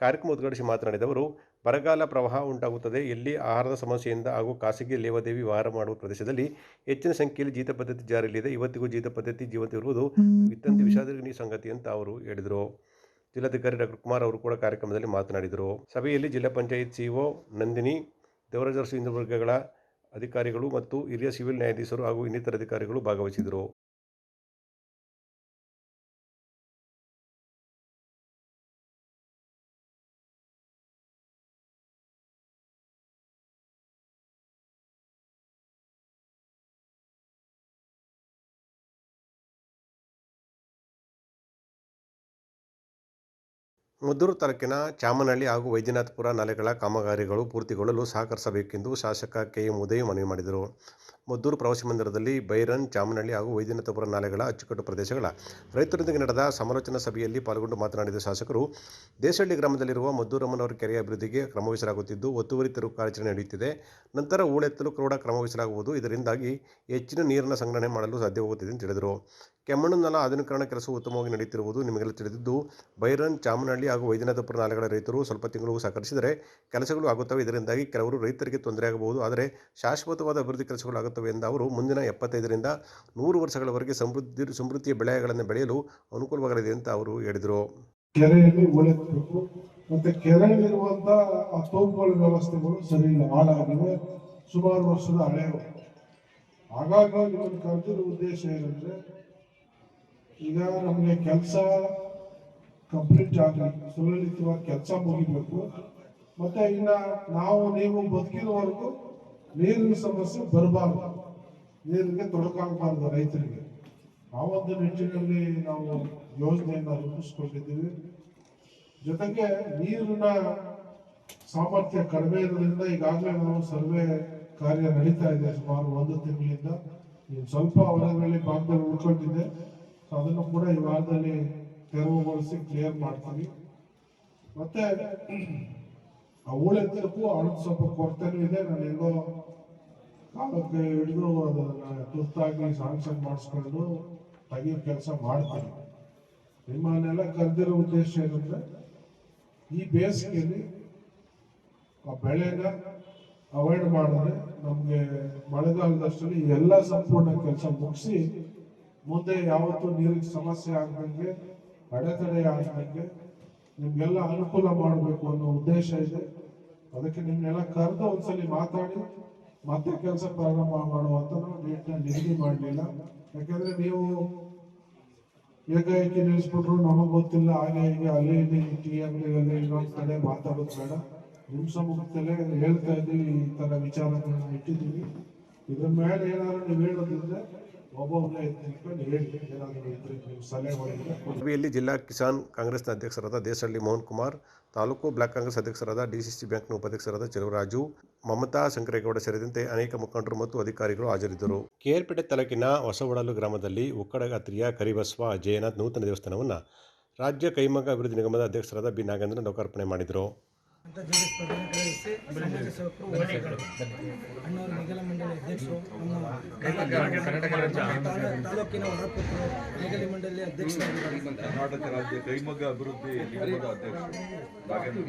ಕಾರ್ಯಕ್ರಮ ಉದ್ಘಾಟಿಸಿ ಮಾತನಾಡಿದ ಅವರು ಬರಗಾಲ ಪ್ರವಾಹ ಉಂಟಾಗುತ್ತದೆ. ಎಲ್ಲಿ ಆಹಾರದ ಸಮಸ್ಯೆಯಿಂದ ಹಾಗೂ ಖಾಸಗಿ ಲೇವಾದೇವಿ ವ್ಯವಹಾರ ಮಾಡುವ ಪ್ರದೇಶದಲ್ಲಿ ಹೆಚ್ಚಿನ ಸಂಖ್ಯೆಯಲ್ಲಿ ಜೀತ ಪದ್ಧತಿ ಜಾರಿಯಲ್ಲಿದೆ. ಇವತ್ತಿಗೂ ಜೀತ ಪದ್ಧತಿ ಜೀವಂತ ಇರುವುದು ಇತ್ತಂತೆ ವಿಷಾದನೀಯ ಸಂಗತಿ ಅಂತ ಅವರು ಹೇಳಿದರು. ಜಿಲ್ಲಾಧಿಕಾರಿ ಡಾಕ್ಟರ್ ಕುಮಾರ್ ಅವರು ಕೂಡ ಕಾರ್ಯಕ್ರಮದಲ್ಲಿ ಮಾತನಾಡಿದರು. ಸಭೆಯಲ್ಲಿ ಜಿಲ್ಲಾ ಪಂಚಾಯತ್ ಸಿಇಒ ನಂದಿನಿ ದೇವರಾಜ ಹಿಂದೂ ವರ್ಗಗಳ ಅಧಿಕಾರಿಗಳು ಮತ್ತು ಹಿರಿಯ ಸಿವಿಲ್ ನ್ಯಾಯಾಧೀಶರು ಹಾಗೂ ಇನ್ನಿತರ ಅಧಿಕಾರಿಗಳು ಭಾಗವಹಿಸಿದರು ಮದ್ದೂರು ತಾಲೂಕಿನ ಚಾಮನಹಳ್ಳಿ ಹಾಗೂ ವೈದ್ಯನಾಥಪುರ ನಾಲೆಗಳ ಕಾಮಗಾರಿಗಳು ಪೂರ್ತಿಗೊಳ್ಳಲು ಸಹಕರಿಸಬೇಕೆಂದು ಶಾಸಕ ಕೆ ಎಂ ಉದಯ್ ಮನವಿ ಮಾಡಿದರು. ಮುದ್ದೂರು ಪ್ರವಾಸಿ ಮಂದಿರದಲ್ಲಿ ಬೈರನ್, ಚಾಮನಹಳ್ಳಿ ಹಾಗೂ ವೈದ್ಯನಾಥಪುರ ನಾಲೆಗಳ ಅಚ್ಚುಕಟ್ಟು ಪ್ರದೇಶಗಳ ರೈತರೊಂದಿಗೆ ನಡೆದ ಸಮಾಲೋಚನಾ ಸಭೆಯಲ್ಲಿ ಪಾಲ್ಗೊಂಡು ಮಾತನಾಡಿದ ಶಾಸಕರು, ದೇಶಹಳ್ಳಿ ಗ್ರಾಮದಲ್ಲಿರುವ ಮದ್ದೂರಮ್ಮನವರ ಕೆರೆಯ ಅಭಿವೃದ್ಧಿಗೆ ಕ್ರಮವಹಿಸಲಾಗುತ್ತಿದ್ದು ಒತ್ತುವರಿ ತೆರವು ಕಾರ್ಯಾಚರಣೆ ನಡೆಯುತ್ತಿದೆ. ನಂತರ ಹೂಳೆತ್ತಲು ಕೂಡ ಕ್ರಮವಹಿಸಲಾಗುವುದು ಇದರಿಂದಾಗಿ ಹೆಚ್ಚಿನ ನೀರನ್ನು ಸಂಗ್ರಹಣೆ ಮಾಡಲು ಸಾಧ್ಯವಾಗುತ್ತಿದೆ ಎಂದು ಹೇಳಿದರು. ಕೆಮ್ಮಣ್ಣುನಲ ಆಧುನೀಕರಣ ಕೆಲಸವು ಉತ್ತಮವಾಗಿ ನಡೆಯುತ್ತಿರುವುದು ನಿಮಗೆಲ್ಲ ತಿಳಿದಿದ್ದು, ಬೈರನ್, ಚಾಮನಹಳ್ಳಿ ಹಾಗೂ ವೈದ್ಯನಾಥಪುರ ನಾಲೆಗಳ ರೈತರು ಸ್ವಲ್ಪ ತಿಂಗಳು ಸಹಕರಿಸಿದರೆ ಕೆಲಸಗಳು ಆಗುತ್ತವೆ. ಇದರಿಂದಾಗಿ ಕೆಲವರು ರೈತರಿಗೆ ತೊಂದರೆಯಾಗಬಹುದು ಆದರೆ ಶಾಶ್ವತವಾದ ಅಭಿವೃದ್ಧಿ ಕೆಲಸಗಳು ಆಗುತ್ತವೆ ಎಂದ ಅವರು, ಮುಂದಿನ ಎಪ್ಪತ್ತೈದರಿಂದ ನೂರು ವರ್ಷಗಳವರೆಗೆ ಸಮೃದ್ಧಿ, ಸಮೃದ್ಧಿಯ ಬೆಳೆಗಳನ್ನು ಬೆಳೆಯಲು ಅನುಕೂಲವಾಗಲಿದೆ ಅಂತ ಅವರು ಹೇಳಿದರು. ಕೆರೆಯಲ್ಲಿ ಮತ್ತೆ ಕೆರೆಯಲ್ಲಿರುವಂತಹ ಆ ತೋಪುಗಳ ವ್ಯವಸ್ಥೆಗಳು ಸರಿ ಇಲ್ಲ ಹಾಳಾಗಿವೆ ಸುಮಾರು ವರ್ಷದ ಹಳೆಯವು. ಹಾಗಾಗಿ ಉದ್ದೇಶ ಏನಂದ್ರೆ ಈಗ ನಮಗೆ ಕೆಲಸ ಕಂಪ್ಲೀಟ್ ಆಗಲಿ ಸುಲಲಿತವಾಗಿ ಕೆಲಸ ಮುಗಿಬೇಕು. ಮತ್ತೆ ಇನ್ನ ನಾವು, ನೀವು ಬದುಕಿರೋವರೆಗೂ ನೀರಿನ ಸಮಸ್ಯೆ ಬರಬಾರ್ದು. ನೀರಿಗೆ ತೊಡಕಾಗಬಾರ್ದು ರೈತರಿಗೆ. ಆ ಒಂದು ನಿಟ್ಟಿನಲ್ಲಿ ನಾವು ಯೋಜನೆಯನ್ನು ರೂಪಿಸ್ಕೊಂಡಿದ್ದೀವಿ. ಜೊತೆಗೆ ನೀರಿನ ಸಾಮರ್ಥ್ಯ ಕಡಿಮೆ ಇರೋದ್ರಿಂದ ಈಗಾಗಲೇ ನಾವು ಸರ್ವೆ ಕಾರ್ಯ ನಡೀತಾ ಇದೆ ಸುಮಾರು ಒಂದು ತಿಂಗಳಿಂದ. ಸ್ವಲ್ಪ ಹೊರಗಡೆ ಭಾಗದಲ್ಲಿ ಉಳ್ಕೊಂಡಿದೆ. ಸೊ ಅದನ್ನು ಕೂಡ ಈ ವಾರದಲ್ಲಿ ತೆರವುಗೊಳಿಸಿ ಕ್ಲಿಯರ್ ಮಾಡ್ತೀವಿ. ಮತ್ತೆ, ಆ ಹೂಳೆತ್ತಕ್ಕೂ ಹಣದ ಸ್ವಲ್ಪ ಕೊರತೆನೂ ಇದೆ. ನಾನು ಎಲ್ಲೋ ಕಾಲಕ್ಕೆ ಹಿಡಿದು ಅದನ್ನ ತುರ್ತಾಗಿ ಸಾಂಕ್ಷನ್ ಮಾಡಿಸ್ಕೊಂಡು ತೆಗಿಯೋ ಕೆಲಸ ಮಾಡ್ತೀನಿ. ನಿಮ್ಮನ್ನೆಲ್ಲ ಕರೆದಿರೋ ಉದ್ದೇಶ ಏನಂದ್ರೆ, ಈ ಬೇಸಿಗೆಯಲ್ಲಿ ಆ ಬೆಳೆನ ಅವಾಯ್ಡ್ ಮಾಡಿದ್ರೆ ನಮಗೆ ಮಳೆಗಾಲದಷ್ಟರಲ್ಲಿ ಎಲ್ಲ ಸಂಪೂರ್ಣ ಕೆಲಸ ಮುಗಿಸಿ ಮುಂದೆ ಯಾವತ್ತೂ ನೀರಿಗೆ ಸಮಸ್ಯೆ ಆಗದಂಗೆ, ಅಡೆತಡೆ ಆಗದಂಗೆ ನಿಮ್ಗೆಲ್ಲ ಅನುಕೂಲ ಮಾಡಬೇಕು ಅನ್ನೋ ಉದ್ದೇಶ ಇದೆ. ಅದಕ್ಕೆ ನಿಮ್ಮನ್ನೆಲ್ಲ ಕರೆದು ಒಂದ್ಸಲಿ ಮಾತಾಡಿ, ಮತ್ತೆ ಕೆಲಸ ಪ್ರಾರಂಭ ಮಾಡುವಂತ ಡೇಟ್ನ ನಿಗದಿ ಮಾಡಲಿಲ್ಲ. ಯಾಕಂದ್ರೆ ನೀವು ಏಕಾಏಕಿ ನಿಲ್ಲಿಸ್ಬಿಟ್ರು ನಮಗ್ ಗೊತ್ತಿಲ್ಲ, ಹಾಗೆ ಹೀಗೆ, ಅಲ್ಲಿ ಇಲ್ಲಿ ಟಿ ಅಂಗಡಿಯಲ್ಲಿ ಇನ್ನೊಂದ್ ಕಡೆ ಮಾತಾಡೋದು ಬೇಡ. ನಿಮ್ ಸಮ್ಮುಖದಲ್ಲೇ ಹೇಳ್ತಾ ಇದ್ದೀವಿ, ಈ ತರ ವಿಚಾರಗಳನ್ನ ಇಟ್ಟಿದ್ದೀವಿ. ಇದ್ರ ಮೇಲೆ ಏನಾದ್ರು ನೀವು ಹೇಳೋದಿದ್ರೆ ಸಭೆಯಲ್ಲಿ ಜಿಲ್ಲಾ ಕಿಸಾನ್ ಕಾಂಗ್ರೆಸ್ನ ಅಧ್ಯಕ್ಷರಾದ ದೇಸಹಳ್ಳಿ ಮೋಹನ್ ಕುಮಾರ್, ತಾಲೂಕು ಬ್ಲಾಕ್ ಕಾಂಗ್ರೆಸ್ ಅಧ್ಯಕ್ಷರಾದ ಡಿಸಿಸಿ ಬ್ಯಾಂಕ್ನ ಉಪಾಧ್ಯಕ್ಷರಾದ ಚೆಲುವರಾಜು, ಮಮತಾ ಶಂಕರೇಗೌಡ ಸೇರಿದಂತೆ ಅನೇಕ ಮುಖಂಡರು ಮತ್ತು ಅಧಿಕಾರಿಗಳು ಹಾಜರಿದ್ದರು. ಕೇರ್ಪೇಟೆ ತಾಲೂಕಿನ ಹೊಸವಡಲು ಗ್ರಾಮದಲ್ಲಿ ಉಕ್ಕಡಗಾತ್ರಿಯ ಕರಿಬಸ್ವ ಅಜಯನ ನೂತನ ದೇವಸ್ಥಾನವನ್ನು ರಾಜ್ಯ ಕೈಮಗ್ಗ ಅಭಿವೃದ್ಧಿ ನಿಗಮದ ಅಧ್ಯಕ್ಷರಾದ ಬಿ ನಾಗೇಂದ್ರ ಲೋಕಾರ್ಪಣೆ ಮಾಡಿದರು. ಅಂತ ಸಮಾಜ ಸೇವಕರು ಅಣ್ಣವರ ನಿಗಮ ಮಂಡಳಿ ಅಧ್ಯಕ್ಷರು ನಮ್ಮ ತಾಲ- ತಾಲೂಕಿನ ಹೊರಪುತ್ರರು ನಿಗಮ ಮಂಡಳಿ ಅಧ್ಯಕ್ಷರಾಗಿದ್ದಾರೆ ಕರ್ನಾಟಕ ರಾಜ್ಯ ಕೈಮಗ್ಗ ಅಭಿವೃದ್ಧಿ ನಿಗಮದ ಕರುಣಾಕರ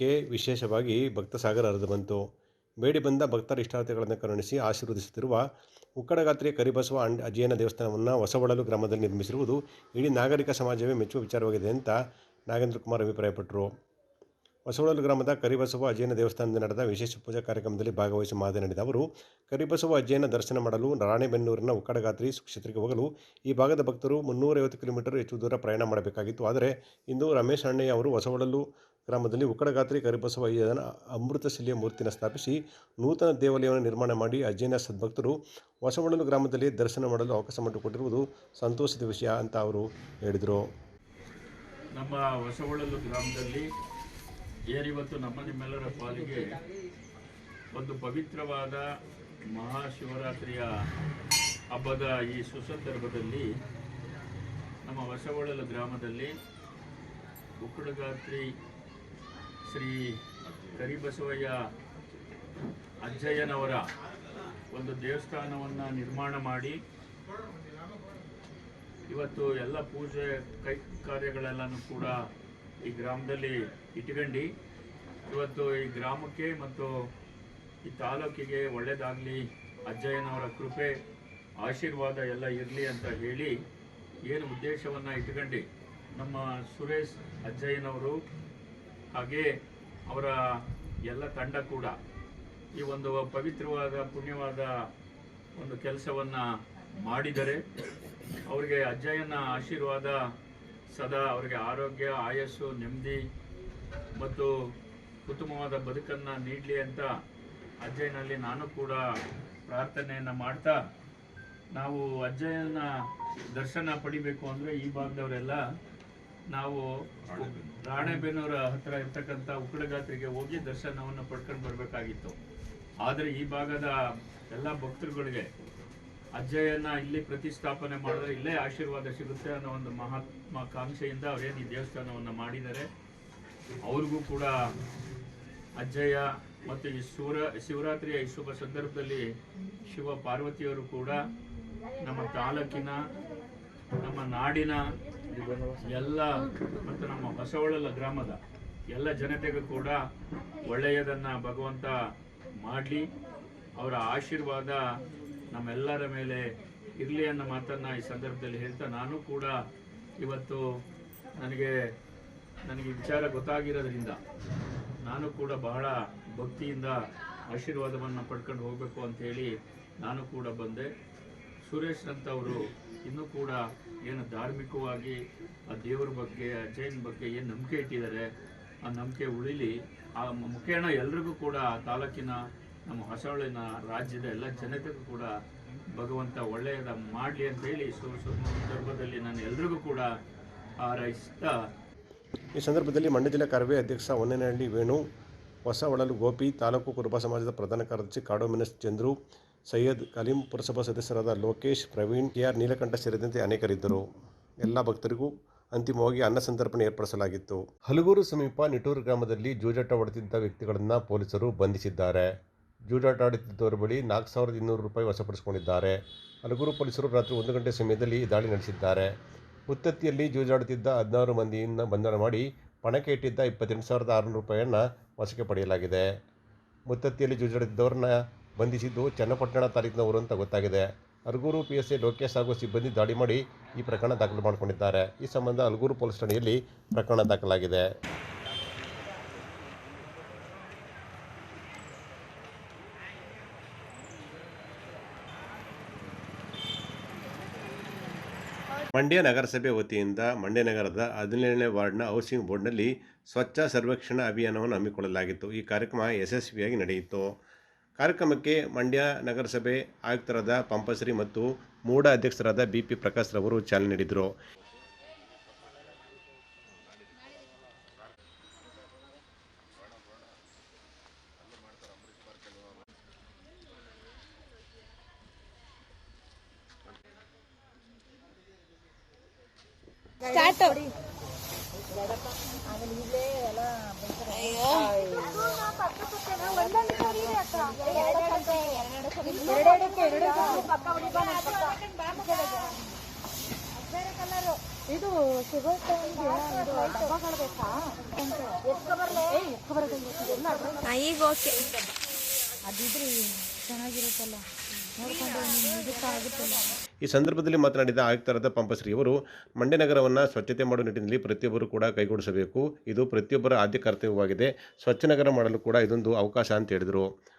ದೇವಾಲಯಕ್ಕೆ ವಿಶೇಷವಾಗಿ ಭಕ್ತಸಾಗರ ಹರಿದು ಬಂತು. ಬೇಡಿ ಬಂದ ಭಕ್ತರ ಇಷ್ಟಾರ್ಥಗಳನ್ನು ಕರುಣಿಸಿ ಆಶೀರ್ವದಿಸುತ್ತಿರುವ ಉಕ್ಕಡಗಾತ್ರಿ ಕರಿಬಸವ ಅಂಡ್ ಅಜಯನ ದೇವಸ್ಥಾನವನ್ನು ಹೊಸವಳಲು ಗ್ರಾಮದಲ್ಲಿ ನಿರ್ಮಿಸಿರುವುದು ಇಡೀ ನಾಗರಿಕ ಸಮಾಜವೇ ಮೆಚ್ಚುವ ವಿಚಾರವಾಗಿದೆ ಅಂತ ನಾಗೇಂದ್ರ ಕುಮಾರ್ ಅಭಿಪ್ರಾಯಪಟ್ಟರು ಹೊಸವಳಲು ಗ್ರಾಮದ ಕರಿಬಸವ ಅಜಯನ ದೇವಸ್ಥಾನದಲ್ಲಿ ನಡೆದ ವಿಶೇಷ ಪೂಜಾ ಕಾರ್ಯಕ್ರಮದಲ್ಲಿ ಭಾಗವಹಿಸಿ ಮಾತನಾಡಿದ ಅವರು, ಕರಿಬಸವ ಅಜ್ಜಯನ ದರ್ಶನ ಮಾಡಲು ರಾಣೆಬೆನ್ನೂರಿನ ಉಕ್ಕಡಗಾತ್ರಿ ಕ್ಷೇತ್ರಕ್ಕೆ ಹೋಗಲು ಈ ಭಾಗದ ಭಕ್ತರು ಮುನ್ನೂರೈವತ್ತು ಕಿಲೋಮೀಟರ್ ಹೆಚ್ಚು ದೂರ ಪ್ರಯಾಣ ಮಾಡಬೇಕಾಗಿತ್ತು. ಆದರೆ ಇಂದು ರಮೇಶ್ ಅಣ್ಣಯ್ಯ ಅವರು ಹೊಸವಳಲು ಗ್ರಾಮದಲ್ಲಿ ಉಕ್ಕಡಗಾತ್ರಿ ಕರಿಬಸವ ಅಯ್ಯನ ಅಮೃತಶಿಲೆಯ ಮೂರ್ತಿನ ಸ್ಥಾಪಿಸಿ ನೂತನ ದೇವಾಲಯವನ್ನು ನಿರ್ಮಾಣ ಮಾಡಿ ಅಜ್ಜಯನ ಸದ್ಭಕ್ತರು ಹೊಸಮಡಲು ಗ್ರಾಮದಲ್ಲಿ ದರ್ಶನ ಮಾಡಲು ಅವಕಾಶ ಮಾಡಿಕೊಟ್ಟಿರುವುದು ಸಂತೋಷದ ವಿಷಯ ಅಂತ ಅವರು ಹೇಳಿದರು. ನಮ್ಮ ಹೊಸಗೊಳ್ಳಲು ಗ್ರಾಮದಲ್ಲಿ ಏರಿವತ್ತು ನಮ್ಮ ನಿಮ್ಮೆಲ್ಲರ ಪಾಲಿಗೆ ಒಂದು ಪವಿತ್ರವಾದ ಮಹಾಶಿವರಾತ್ರಿಯ ಹಬ್ಬದ ಈ ಸುಸಂದರ್ಭದಲ್ಲಿ ನಮ್ಮ ಹೊಸಗೊಳ್ಳಲು ಗ್ರಾಮದಲ್ಲಿ ಉಕ್ಕಡಗಾತ್ರಿ ಶ್ರೀ ಕರಿಬಸವಯ್ಯ ಅಜ್ಜಯ್ಯನವರ ಒಂದು ದೇವಸ್ಥಾನವನ್ನು ನಿರ್ಮಾಣ ಮಾಡಿ ಇವತ್ತು ಎಲ್ಲ ಪೂಜೆ ಕೈ ಕಾರ್ಯಗಳೆಲ್ಲನೂ ಕೂಡ ಈ ಗ್ರಾಮದಲ್ಲಿ ಇಟ್ಕೊಂಡು. ಇವತ್ತು ಈ ಗ್ರಾಮಕ್ಕೆ ಮತ್ತು ಈ ತಾಲೂಕಿಗೆ ಒಳ್ಳೆಯದಾಗಲಿ ಅಜ್ಜಯ್ಯನವರ ಕೃಪೆ, ಆಶೀರ್ವಾದ ಎಲ್ಲ ಇರಲಿ ಅಂತ ಹೇಳಿ ಏನು ಉದ್ದೇಶವನ್ನು ಇಟ್ಕೊಂಡು. ನಮ್ಮ ಸುರೇಶ್ ಅಜ್ಜಯ್ಯನವರು ಹಾಗೆ ಅವರ ಎಲ್ಲ ತಂಡ ಕೂಡ ಈ ಒಂದು ಪವಿತ್ರವಾದ, ಪುಣ್ಯವಾದ ಒಂದು ಕೆಲಸವನ್ನು ಮಾಡಿದರೆ ಅವರಿಗೆ ಅಜ್ಜಯ್ಯನ ಆಶೀರ್ವಾದ ಸದಾ ಅವರಿಗೆ ಆರೋಗ್ಯ, ಆಯಸ್ಸು, ನೆಮ್ಮದಿ ಮತ್ತು ಉತ್ತಮವಾದ ಬದುಕನ್ನು ನೀಡಲಿ ಅಂತ ಅಜ್ಜಯ್ಯನಲ್ಲಿ ನಾನು ಕೂಡ ಪ್ರಾರ್ಥನೆಯನ್ನು ಮಾಡ್ತಾ ನಾವು ಅಜ್ಜಯ್ಯನ ದರ್ಶನ ಪಡಿಬೇಕು ಅಂದರೆ ಈ ಭಾಗದವರೆಲ್ಲ ನಾವು ರಾಣೆಬೆನ್ನೂರ. ಹತ್ರ ಇರ್ತಕ್ಕಂಥ ಉಕ್ಕಡಗಾತ್ರಿಗೆ ಹೋಗಿ ದರ್ಶನವನ್ನು ಪಡ್ಕೊಂಡು ಬರಬೇಕಾಗಿತ್ತು. ಆದರೆ ಈ ಭಾಗದ ಎಲ್ಲ ಭಕ್ತರುಗಳಿಗೆ ಅಜ್ಜಯ್ಯನ ಇಲ್ಲಿ ಪ್ರತಿಷ್ಠಾಪನೆ ಮಾಡಿದ್ರೆ ಇಲ್ಲೇ ಆಶೀರ್ವಾದ ಸಿಗುತ್ತೆ ಅನ್ನೋ ಒಂದು ಮಹಾತ್ಮಾಕಾಂಕ್ಷೆಯಿಂದ ಅವರೇನು ಈ ದೇವಸ್ಥಾನವನ್ನು ಮಾಡಿದ್ದಾರೆ. ಅವ್ರಿಗೂ ಕೂಡ ಅಜ್ಜಯ್ಯ ಮತ್ತು ಈ ಶಿವರ ಶಿವರಾತ್ರಿಯ ಈ ಶುಭ ಸಂದರ್ಭದಲ್ಲಿ ಶಿವ ಪಾರ್ವತಿಯವರು ಕೂಡ ನಮ್ಮ ತಾಲೂಕಿನ ನಮ್ಮ ನಾಡಿನ ಎಲ್ಲ ಮತ್ತು ನಮ್ಮ ಬಸವಳ್ಳ ಗ್ರಾಮದ ಎಲ್ಲ ಜನತೆಗೂ ಕೂಡ ಒಳ್ಳೆಯದನ್ನು ಭಗವಂತ ಮಾಡಲಿ, ಅವರ ಆಶೀರ್ವಾದ ನಮ್ಮೆಲ್ಲರ ಮೇಲೆ ಇರಲಿ ಅನ್ನೋ ಮಾತನ್ನು ಈ ಸಂದರ್ಭದಲ್ಲಿ ಹೇಳ್ತಾ ನಾನು ಕೂಡ ಇವತ್ತು ನನಗೆ ನನಗೆ ವಿಚಾರ ಗೊತ್ತಾಗಿರೋದ್ರಿಂದ ನಾನು ಕೂಡ ಬಹಳ ಭಕ್ತಿಯಿಂದ ಆಶೀರ್ವಾದವನ್ನು ಪಡ್ಕೊಂಡು ಹೋಗಬೇಕು ಅಂತೇಳಿ ನಾನು ಕೂಡ ಬಂದೆ. ಸುರೇಶ್ ಅಂತ ಅವರು ಇನ್ನೂ ಕೂಡ ಏನು ಧಾರ್ಮಿಕವಾಗಿ ಆ ದೇವರ ಬಗ್ಗೆ, ಆ ಜೈನ್ ಬಗ್ಗೆ ಏನು ನಂಬಿಕೆ ಇಟ್ಟಿದ್ದಾರೆ, ಆ ನಂಬಿಕೆ ಉಳಿಲಿ, ಆ ಮುಖೇಣ ಎಲ್ರಿಗೂ ಕೂಡ ಆ ತಾಲೂಕಿನ, ನಮ್ಮ ಹೊಸವಳಿನ ರಾಜ್ಯದ ಎಲ್ಲ ಜನತೆಗೂ ಕೂಡ ಭಗವಂತ ಒಳ್ಳೆಯದ ಮಾಡಲಿ ಅಂತ ಹೇಳಿ ಸು- ಸಂದರ್ಭದಲ್ಲಿ ನಾನು ಎಲ್ರಿಗೂ ಕೂಡ ಹಾರೈಸ್ತಾ ಈ ಸಂದರ್ಭದಲ್ಲಿ ಮಂಡ್ಯ ಜಿಲ್ಲಾ ಕರವೇ ಅಧ್ಯಕ್ಷ ಹೊನ್ನೇನಹಳ್ಳಿ ವೇಣು ಹೊಸ ಒಳಲು ಗೋಪಿ, ತಾಲೂಕು ಕುರುಬ ಸಮಾಜದ ಪ್ರಧಾನ ಕಾರ್ಯದರ್ಶಿ ಕಾಡೋ ಮಿನಸ್ ಚಂದ್ರು ಸೈಯದ್ ಕಲೀಂ ಪುರಸಭಾ ಸದಸ್ಯರಾದ ಲೋಕೇಶ್, ಪ್ರವೀಣ್, ಕೆ ಆರ್ ನೀಲಕಂಠ ಸೇರಿದಂತೆ ಅನೇಕರಿದ್ದರು. ಎಲ್ಲ ಭಕ್ತರಿಗೂ ಅಂತಿಮವಾಗಿ ಅನ್ನ ಸಂತರ್ಪಣೆ ಏರ್ಪಡಿಸಲಾಗಿತ್ತು. ಹಲಗೂರು ಸಮೀಪ ನಿಟೂರು ಗ್ರಾಮದಲ್ಲಿ ಜೂಜಾಟ ಹೊಡೆದಿದ್ದ ವ್ಯಕ್ತಿಗಳನ್ನು ಪೊಲೀಸರು ಬಂಧಿಸಿದ್ದಾರೆ. ಜೂಜಾಟ ಆಡುತ್ತಿದ್ದವರ ಬಳಿ ನಾಲ್ಕು ಸಾವಿರದ ಇನ್ನೂರು ರೂಪಾಯಿ ವಶಪಡಿಸಿಕೊಂಡಿದ್ದಾರೆ. ಹಲಗೂರು ಪೊಲೀಸರು ರಾತ್ರಿ ಒಂದು ಗಂಟೆ ಸಮಯದಲ್ಲಿ ದಾಳಿ ನಡೆಸಿದ್ದಾರೆ. ಉತ್ತತ್ತಿಯಲ್ಲಿ ಜೂಜಾಡುತ್ತಿದ್ದ ಹದಿನಾರು ಮಂದಿಯನ್ನು ಬಂಧನ ಮಾಡಿ ಪಣಕ್ಕೆ ಇಟ್ಟಿದ್ದ ಇಪ್ಪತ್ತೆಂಟು ಸಾವಿರದ ಆರುನೂರು ರೂಪಾಯಿಯನ್ನು ವಶಕ್ಕೆ ಪಡೆಯಲಾಗಿದೆ. ಮುತ್ತತ್ತಿಯಲ್ಲಿ ಜೂಜಾಡುತ್ತಿದ್ದವರನ್ನ ಬಂಧಿಸಿದ್ದು ಚನ್ನಪಟ್ಟಣ ತಾಲೂಕಿನವರು ಅಂತ ಗೊತ್ತಾಗಿದೆ. ಅಲ್ಗೂರು ಪಿ ಎಸ್ ಲೋಕೇಶ್ ಹಾಗೂ ಸಿಬ್ಬಂದಿ ದಾಳಿ ಮಾಡಿ ಈ ಪ್ರಕರಣ ದಾಖಲು ಮಾಡಿಕೊಂಡಿದ್ದಾರೆ. ಈ ಸಂಬಂಧ ಅಲ್ಗೂರು ಪೊಲೀಸ್ ಠಾಣೆಯಲ್ಲಿ ಪ್ರಕರಣ ದಾಖಲಾಗಿದೆ. ಮಂಡ್ಯ ನಗರಸಭೆ ವತಿಯಿಂದ ಮಂಡ್ಯ ನಗರದ ಹದಿನೇಳನೇ ವಾರ್ಡ್ನ ಹೌಸಿಂಗ್ ಬೋರ್ಡ್ನಲ್ಲಿ ಸ್ವಚ್ಛ ಸರ್ವೇಕ್ಷಣಾ ಅಭಿಯಾನವನ್ನು ಹಮ್ಮಿಕೊಳ್ಳಲಾಗಿತ್ತು. ಈ ಕಾರ್ಯಕ್ರಮ ಯಶಸ್ವಿಯಾಗಿ ನಡೆಯಿತು. ಕಾರ್ಯಕ್ರಮಕ್ಕೆ ಮಂಡ್ಯ ನಗರಸಭೆ ಆಯುಕ್ತರಾದ ಪಂಪಶ್ರೀ ಮತ್ತು ಮೂಡ ಅಧ್ಯಕ್ಷರಾದ ಬಿ ಪಿ ಪ್ರಕಾಶ್ ರವರು ಚಾಲನೆ ನೀಡಿದರು. ಇದು ಈಗ ಓಕೆ ಅದಿದ್ರೆ ಚೆನ್ನಾಗಿರುತ್ತಲ್ಲ ನೋಡ್ಕೊಂಡು ಇದಕ್ಕಾಗುತ್ತಲ್ಲ ಈ ಸಂದರ್ಭದಲ್ಲಿ ಮಾತನಾಡಿದ ಆಯುಕ್ತರಾದ ಪಂಪಶ್ರೀಯವರು ಮಂಡ್ಯ ನಗರವನ್ನು ಸ್ವಚ್ಛತೆ ಮಾಡುವ ನಿಟ್ಟಿನಲ್ಲಿ ಪ್ರತಿಯೊಬ್ಬರು ಕೂಡ ಕೈಗೂಡಿಸಬೇಕು. ಇದು ಪ್ರತಿಯೊಬ್ಬರ ಆದ್ಯ ಕರ್ತವ್ಯವಾಗಿದೆ. ಸ್ವಚ್ಛ ನಗರ ಮಾಡಲು ಕೂಡ ಇದೊಂದು ಅವಕಾಶ ಅಂತ ಹೇಳಿದರು.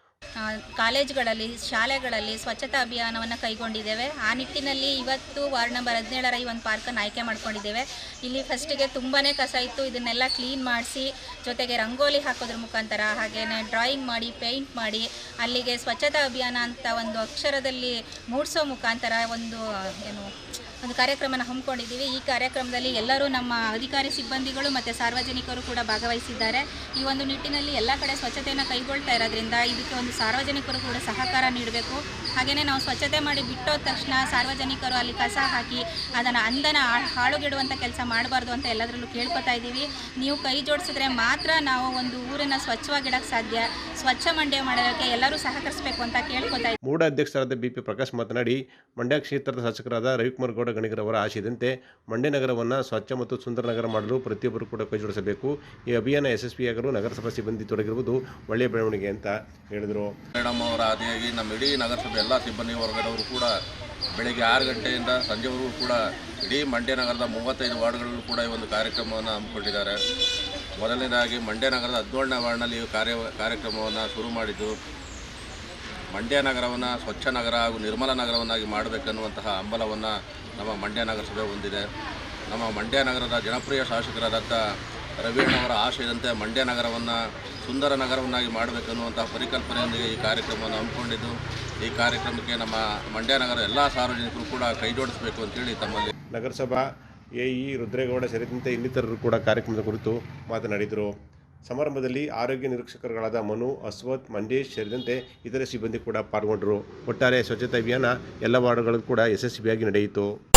ಕಾಲೇಜುಗಳಲ್ಲಿ, ಶಾಲೆಗಳಲ್ಲಿ ಸ್ವಚ್ಛತಾ ಅಭಿಯಾನವನ್ನು ಕೈಗೊಂಡಿದ್ದೇವೆ. ಆ ನಿಟ್ಟಿನಲ್ಲಿ ಇವತ್ತು ವಾರ್ಡ್ ನಂಬರ್ ಹದಿನೇಳರ ಈ ಒಂದು ಪಾರ್ಕನ್ನು ಆಯ್ಕೆ ಮಾಡ್ಕೊಂಡಿದ್ದೇವೆ. ಇಲ್ಲಿ ಫಸ್ಟಿಗೆ ತುಂಬಾ ಕಸ ಇತ್ತು. ಇದನ್ನೆಲ್ಲ ಕ್ಲೀನ್ ಮಾಡಿಸಿ, ಜೊತೆಗೆ ರಂಗೋಲಿ ಹಾಕೋದ್ರ ಮುಖಾಂತರ ಹಾಗೆಯೇ ಡ್ರಾಯಿಂಗ್ ಮಾಡಿ ಪೇಂಟ್ ಮಾಡಿ, ಅಲ್ಲಿಗೆ ಸ್ವಚ್ಛತಾ ಅಭಿಯಾನ ಅಂತ ಒಂದು ಅಕ್ಷರದಲ್ಲಿ ಮೂಡಿಸೋ ಮುಖಾಂತರ ಒಂದು, ಏನು ಒಂದು ಕಾರ್ಯಕ್ರಮನ ಹಮ್ಮಿಕೊಂಡಿದ್ದೀವಿ. ಈ ಕಾರ್ಯಕ್ರಮದಲ್ಲಿ ಎಲ್ಲರೂ ನಮ್ಮ ಅಧಿಕಾರಿ ಸಿಬ್ಬಂದಿಗಳು ಮತ್ತು ಸಾರ್ವಜನಿಕರು ಕೂಡ ಭಾಗವಹಿಸಿದ್ದಾರೆ. ಈ ಒಂದು ನಿಟ್ಟಿನಲ್ಲಿ ಎಲ್ಲ ಕಡೆ ಸ್ವಚ್ಛತೆಯನ್ನು ಕೈಗೊಳ್ತಾ ಇರೋದ್ರಿಂದ ಇದಕ್ಕೆ ಒಂದು ಸಾರ್ವಜನಿಕರು ಕೂಡ ಸಹಕಾರ ನೀಡಬೇಕು. ಹಾಗೆಯೇ ನಾವು ಸ್ವಚ್ಛತೆ ಮಾಡಿ ಬಿಟ್ಟೋದ ತಕ್ಷಣ ಸಾರ್ವಜನಿಕರು ಅಲ್ಲಿ ಕಸ ಹಾಕಿ ಅದನ್ನು ಅಂದನ ಹಾಳುಗೆಡುವಂಥ ಕೆಲಸ ಮಾಡಬಾರ್ದು ಅಂತ ಎಲ್ಲದರಲ್ಲೂ ಕೇಳ್ಕೊತಾ ಇದ್ದೀವಿ. ನೀವು ಕೈ ಜೋಡಿಸಿದ್ರೆ ಮಾತ್ರ ನಾವು ಒಂದು ಊರನ್ನು ಸ್ವಚ್ಛವಾಗಿಡಕ್ಕೆ ಸಾಧ್ಯ. ಸ್ವಚ್ಛ ಮಂಡ್ಯ ಮಾಡೋದಕ್ಕೆ ಎಲ್ಲರೂ ಸಹಕರಿಸಬೇಕು ಅಂತ ಕೇಳ್ಕೊತಾ ಇದ್ದೀವಿ. ಮೂಡ ಅಧ್ಯಕ್ಷರಾದ ಬಿ ಪಿ ಪ್ರಕಾಶ್ ಮಾತನಾಡಿ, ಮಂಡ್ಯ ಕ್ಷೇತ್ರದ ಶಾಸಕರಾದ ರವಿಕುಮಾರ್ ಗೌಡ ಗಣಿಗರವರ ಆಶಯದಂತೆ ಮಂಡ್ಯ ನಗರವನ್ನು ಸ್ವಚ್ಛ ಮತ್ತು ಸುಂದರ ನಗರ ಮಾಡಲು ಪ್ರತಿಯೊಬ್ಬರು ಕೂಡ ಕೈಜೋಡಿಸಬೇಕು ಈ ಅಭಿಯಾನ ಯಶಸ್ವಿಯಾಗಲು ನಗರಸಭಾ ಸಿಬ್ಬಂದಿ ತೊಡಗಿರುವುದು ಒಳ್ಳೆಯ ಬೆಳವಣಿಗೆ ಅಂತ ಹೇಳಿದರು. ಮೇಡಮ್ ಅವರ ಆದಿಯಾಗಿ ನಮ್ಮ ಇಡೀ ನಗರಸಭೆ ಎಲ್ಲ ಸಿಬ್ಬಂದಿ ವರ್ಗದವರು ಕೂಡ ಬೆಳಗ್ಗೆ ಆರು ಗಂಟೆಯಿಂದ ಸಂಜೆವರೆಗೂ ಕೂಡ ಇಡೀ ಮಂಡ್ಯ ನಗರದ ಮೂವತ್ತೈದು ವಾರ್ಡ್ಗಳಲ್ಲೂ ಕೂಡ ಈ ಒಂದು ಕಾರ್ಯಕ್ರಮವನ್ನು ಹಮ್ಮಿಕೊಂಡಿದ್ದಾರೆ. ಮೊದಲನೇದಾಗಿ ಮಂಡ್ಯ ನಗರದ ಹದಿನೇಳನೇ ವಾರ್ಡ್ನಲ್ಲಿ ಕಾರ್ಯ ಕಾರ್ಯಕ್ರಮವನ್ನು ಶುರು ಮಾಡಿದ್ದು ಮಂಡ್ಯ ನಗರವನ್ನು, ಸ್ವಚ್ಛ ನಗರ ಹಾಗೂ ನಿರ್ಮಲ ನಗರವನ್ನಾಗಿ ಮಾಡಬೇಕನ್ನುವಂತಹ ಹಂಬಲವನ್ನು ನಮ್ಮ ಮಂಡ್ಯ ನಗರಸಭೆ ಹೊಂದಿದೆ. ನಮ್ಮ ಮಂಡ್ಯ ನಗರದ ಜನಪ್ರಿಯ ಶಾಸಕರಾದಂಥ ರವೀಣ್ಣವರ ಆಶಯದಂತೆ ಮಂಡ್ಯ ನಗರವನ್ನು ಸುಂದರ ನಗರವನ್ನಾಗಿ ಮಾಡಬೇಕನ್ನುವಂತಹ ಪರಿಕಲ್ಪನೆಯೊಂದಿಗೆ ಈ ಕಾರ್ಯಕ್ರಮವನ್ನು ಹಮ್ಮಿಕೊಂಡಿದ್ದು, ಈ ಕಾರ್ಯಕ್ರಮಕ್ಕೆ ನಮ್ಮ ಮಂಡ್ಯ ನಗರ ಎಲ್ಲ ಸಾರ್ವಜನಿಕರು ಕೂಡ ಕೈ ಜೋಡಿಸಬೇಕು ಅಂತೇಳಿ ತಮ್ಮಲ್ಲಿ ನಗರಸಭಾ ಎಇ ರುದ್ರೇಗೌಡ ಸೇರಿದಂತೆ ಇನ್ನಿತರರು ಕೂಡ ಕಾರ್ಯಕ್ರಮದ ಕುರಿತು ಮಾತನಾಡಿದರು. ಸಮಾರಂಭದಲ್ಲಿ ಆರೋಗ್ಯ ನಿರೀಕ್ಷಕರುಗಳಾದ ಮನು ಅಸ್ವತ್ ಮಂಡೇಶ್ ಸೇರಿದಂತೆ ಇತರೆ ಸಿಬ್ಬಂದಿ ಕೂಡ ಪಾಲ್ಗೊಂಡರು. ಒಟ್ಟಾರೆ ಸ್ವಚ್ಛತಾ ಅಭಿಯಾನ ಎಲ್ಲ ವಾರ್ಡ್ಗಳಲ್ಲೂ ಕೂಡ ಯಶಸ್ವಿಯಾಗಿ ನಡೆಯಿತು.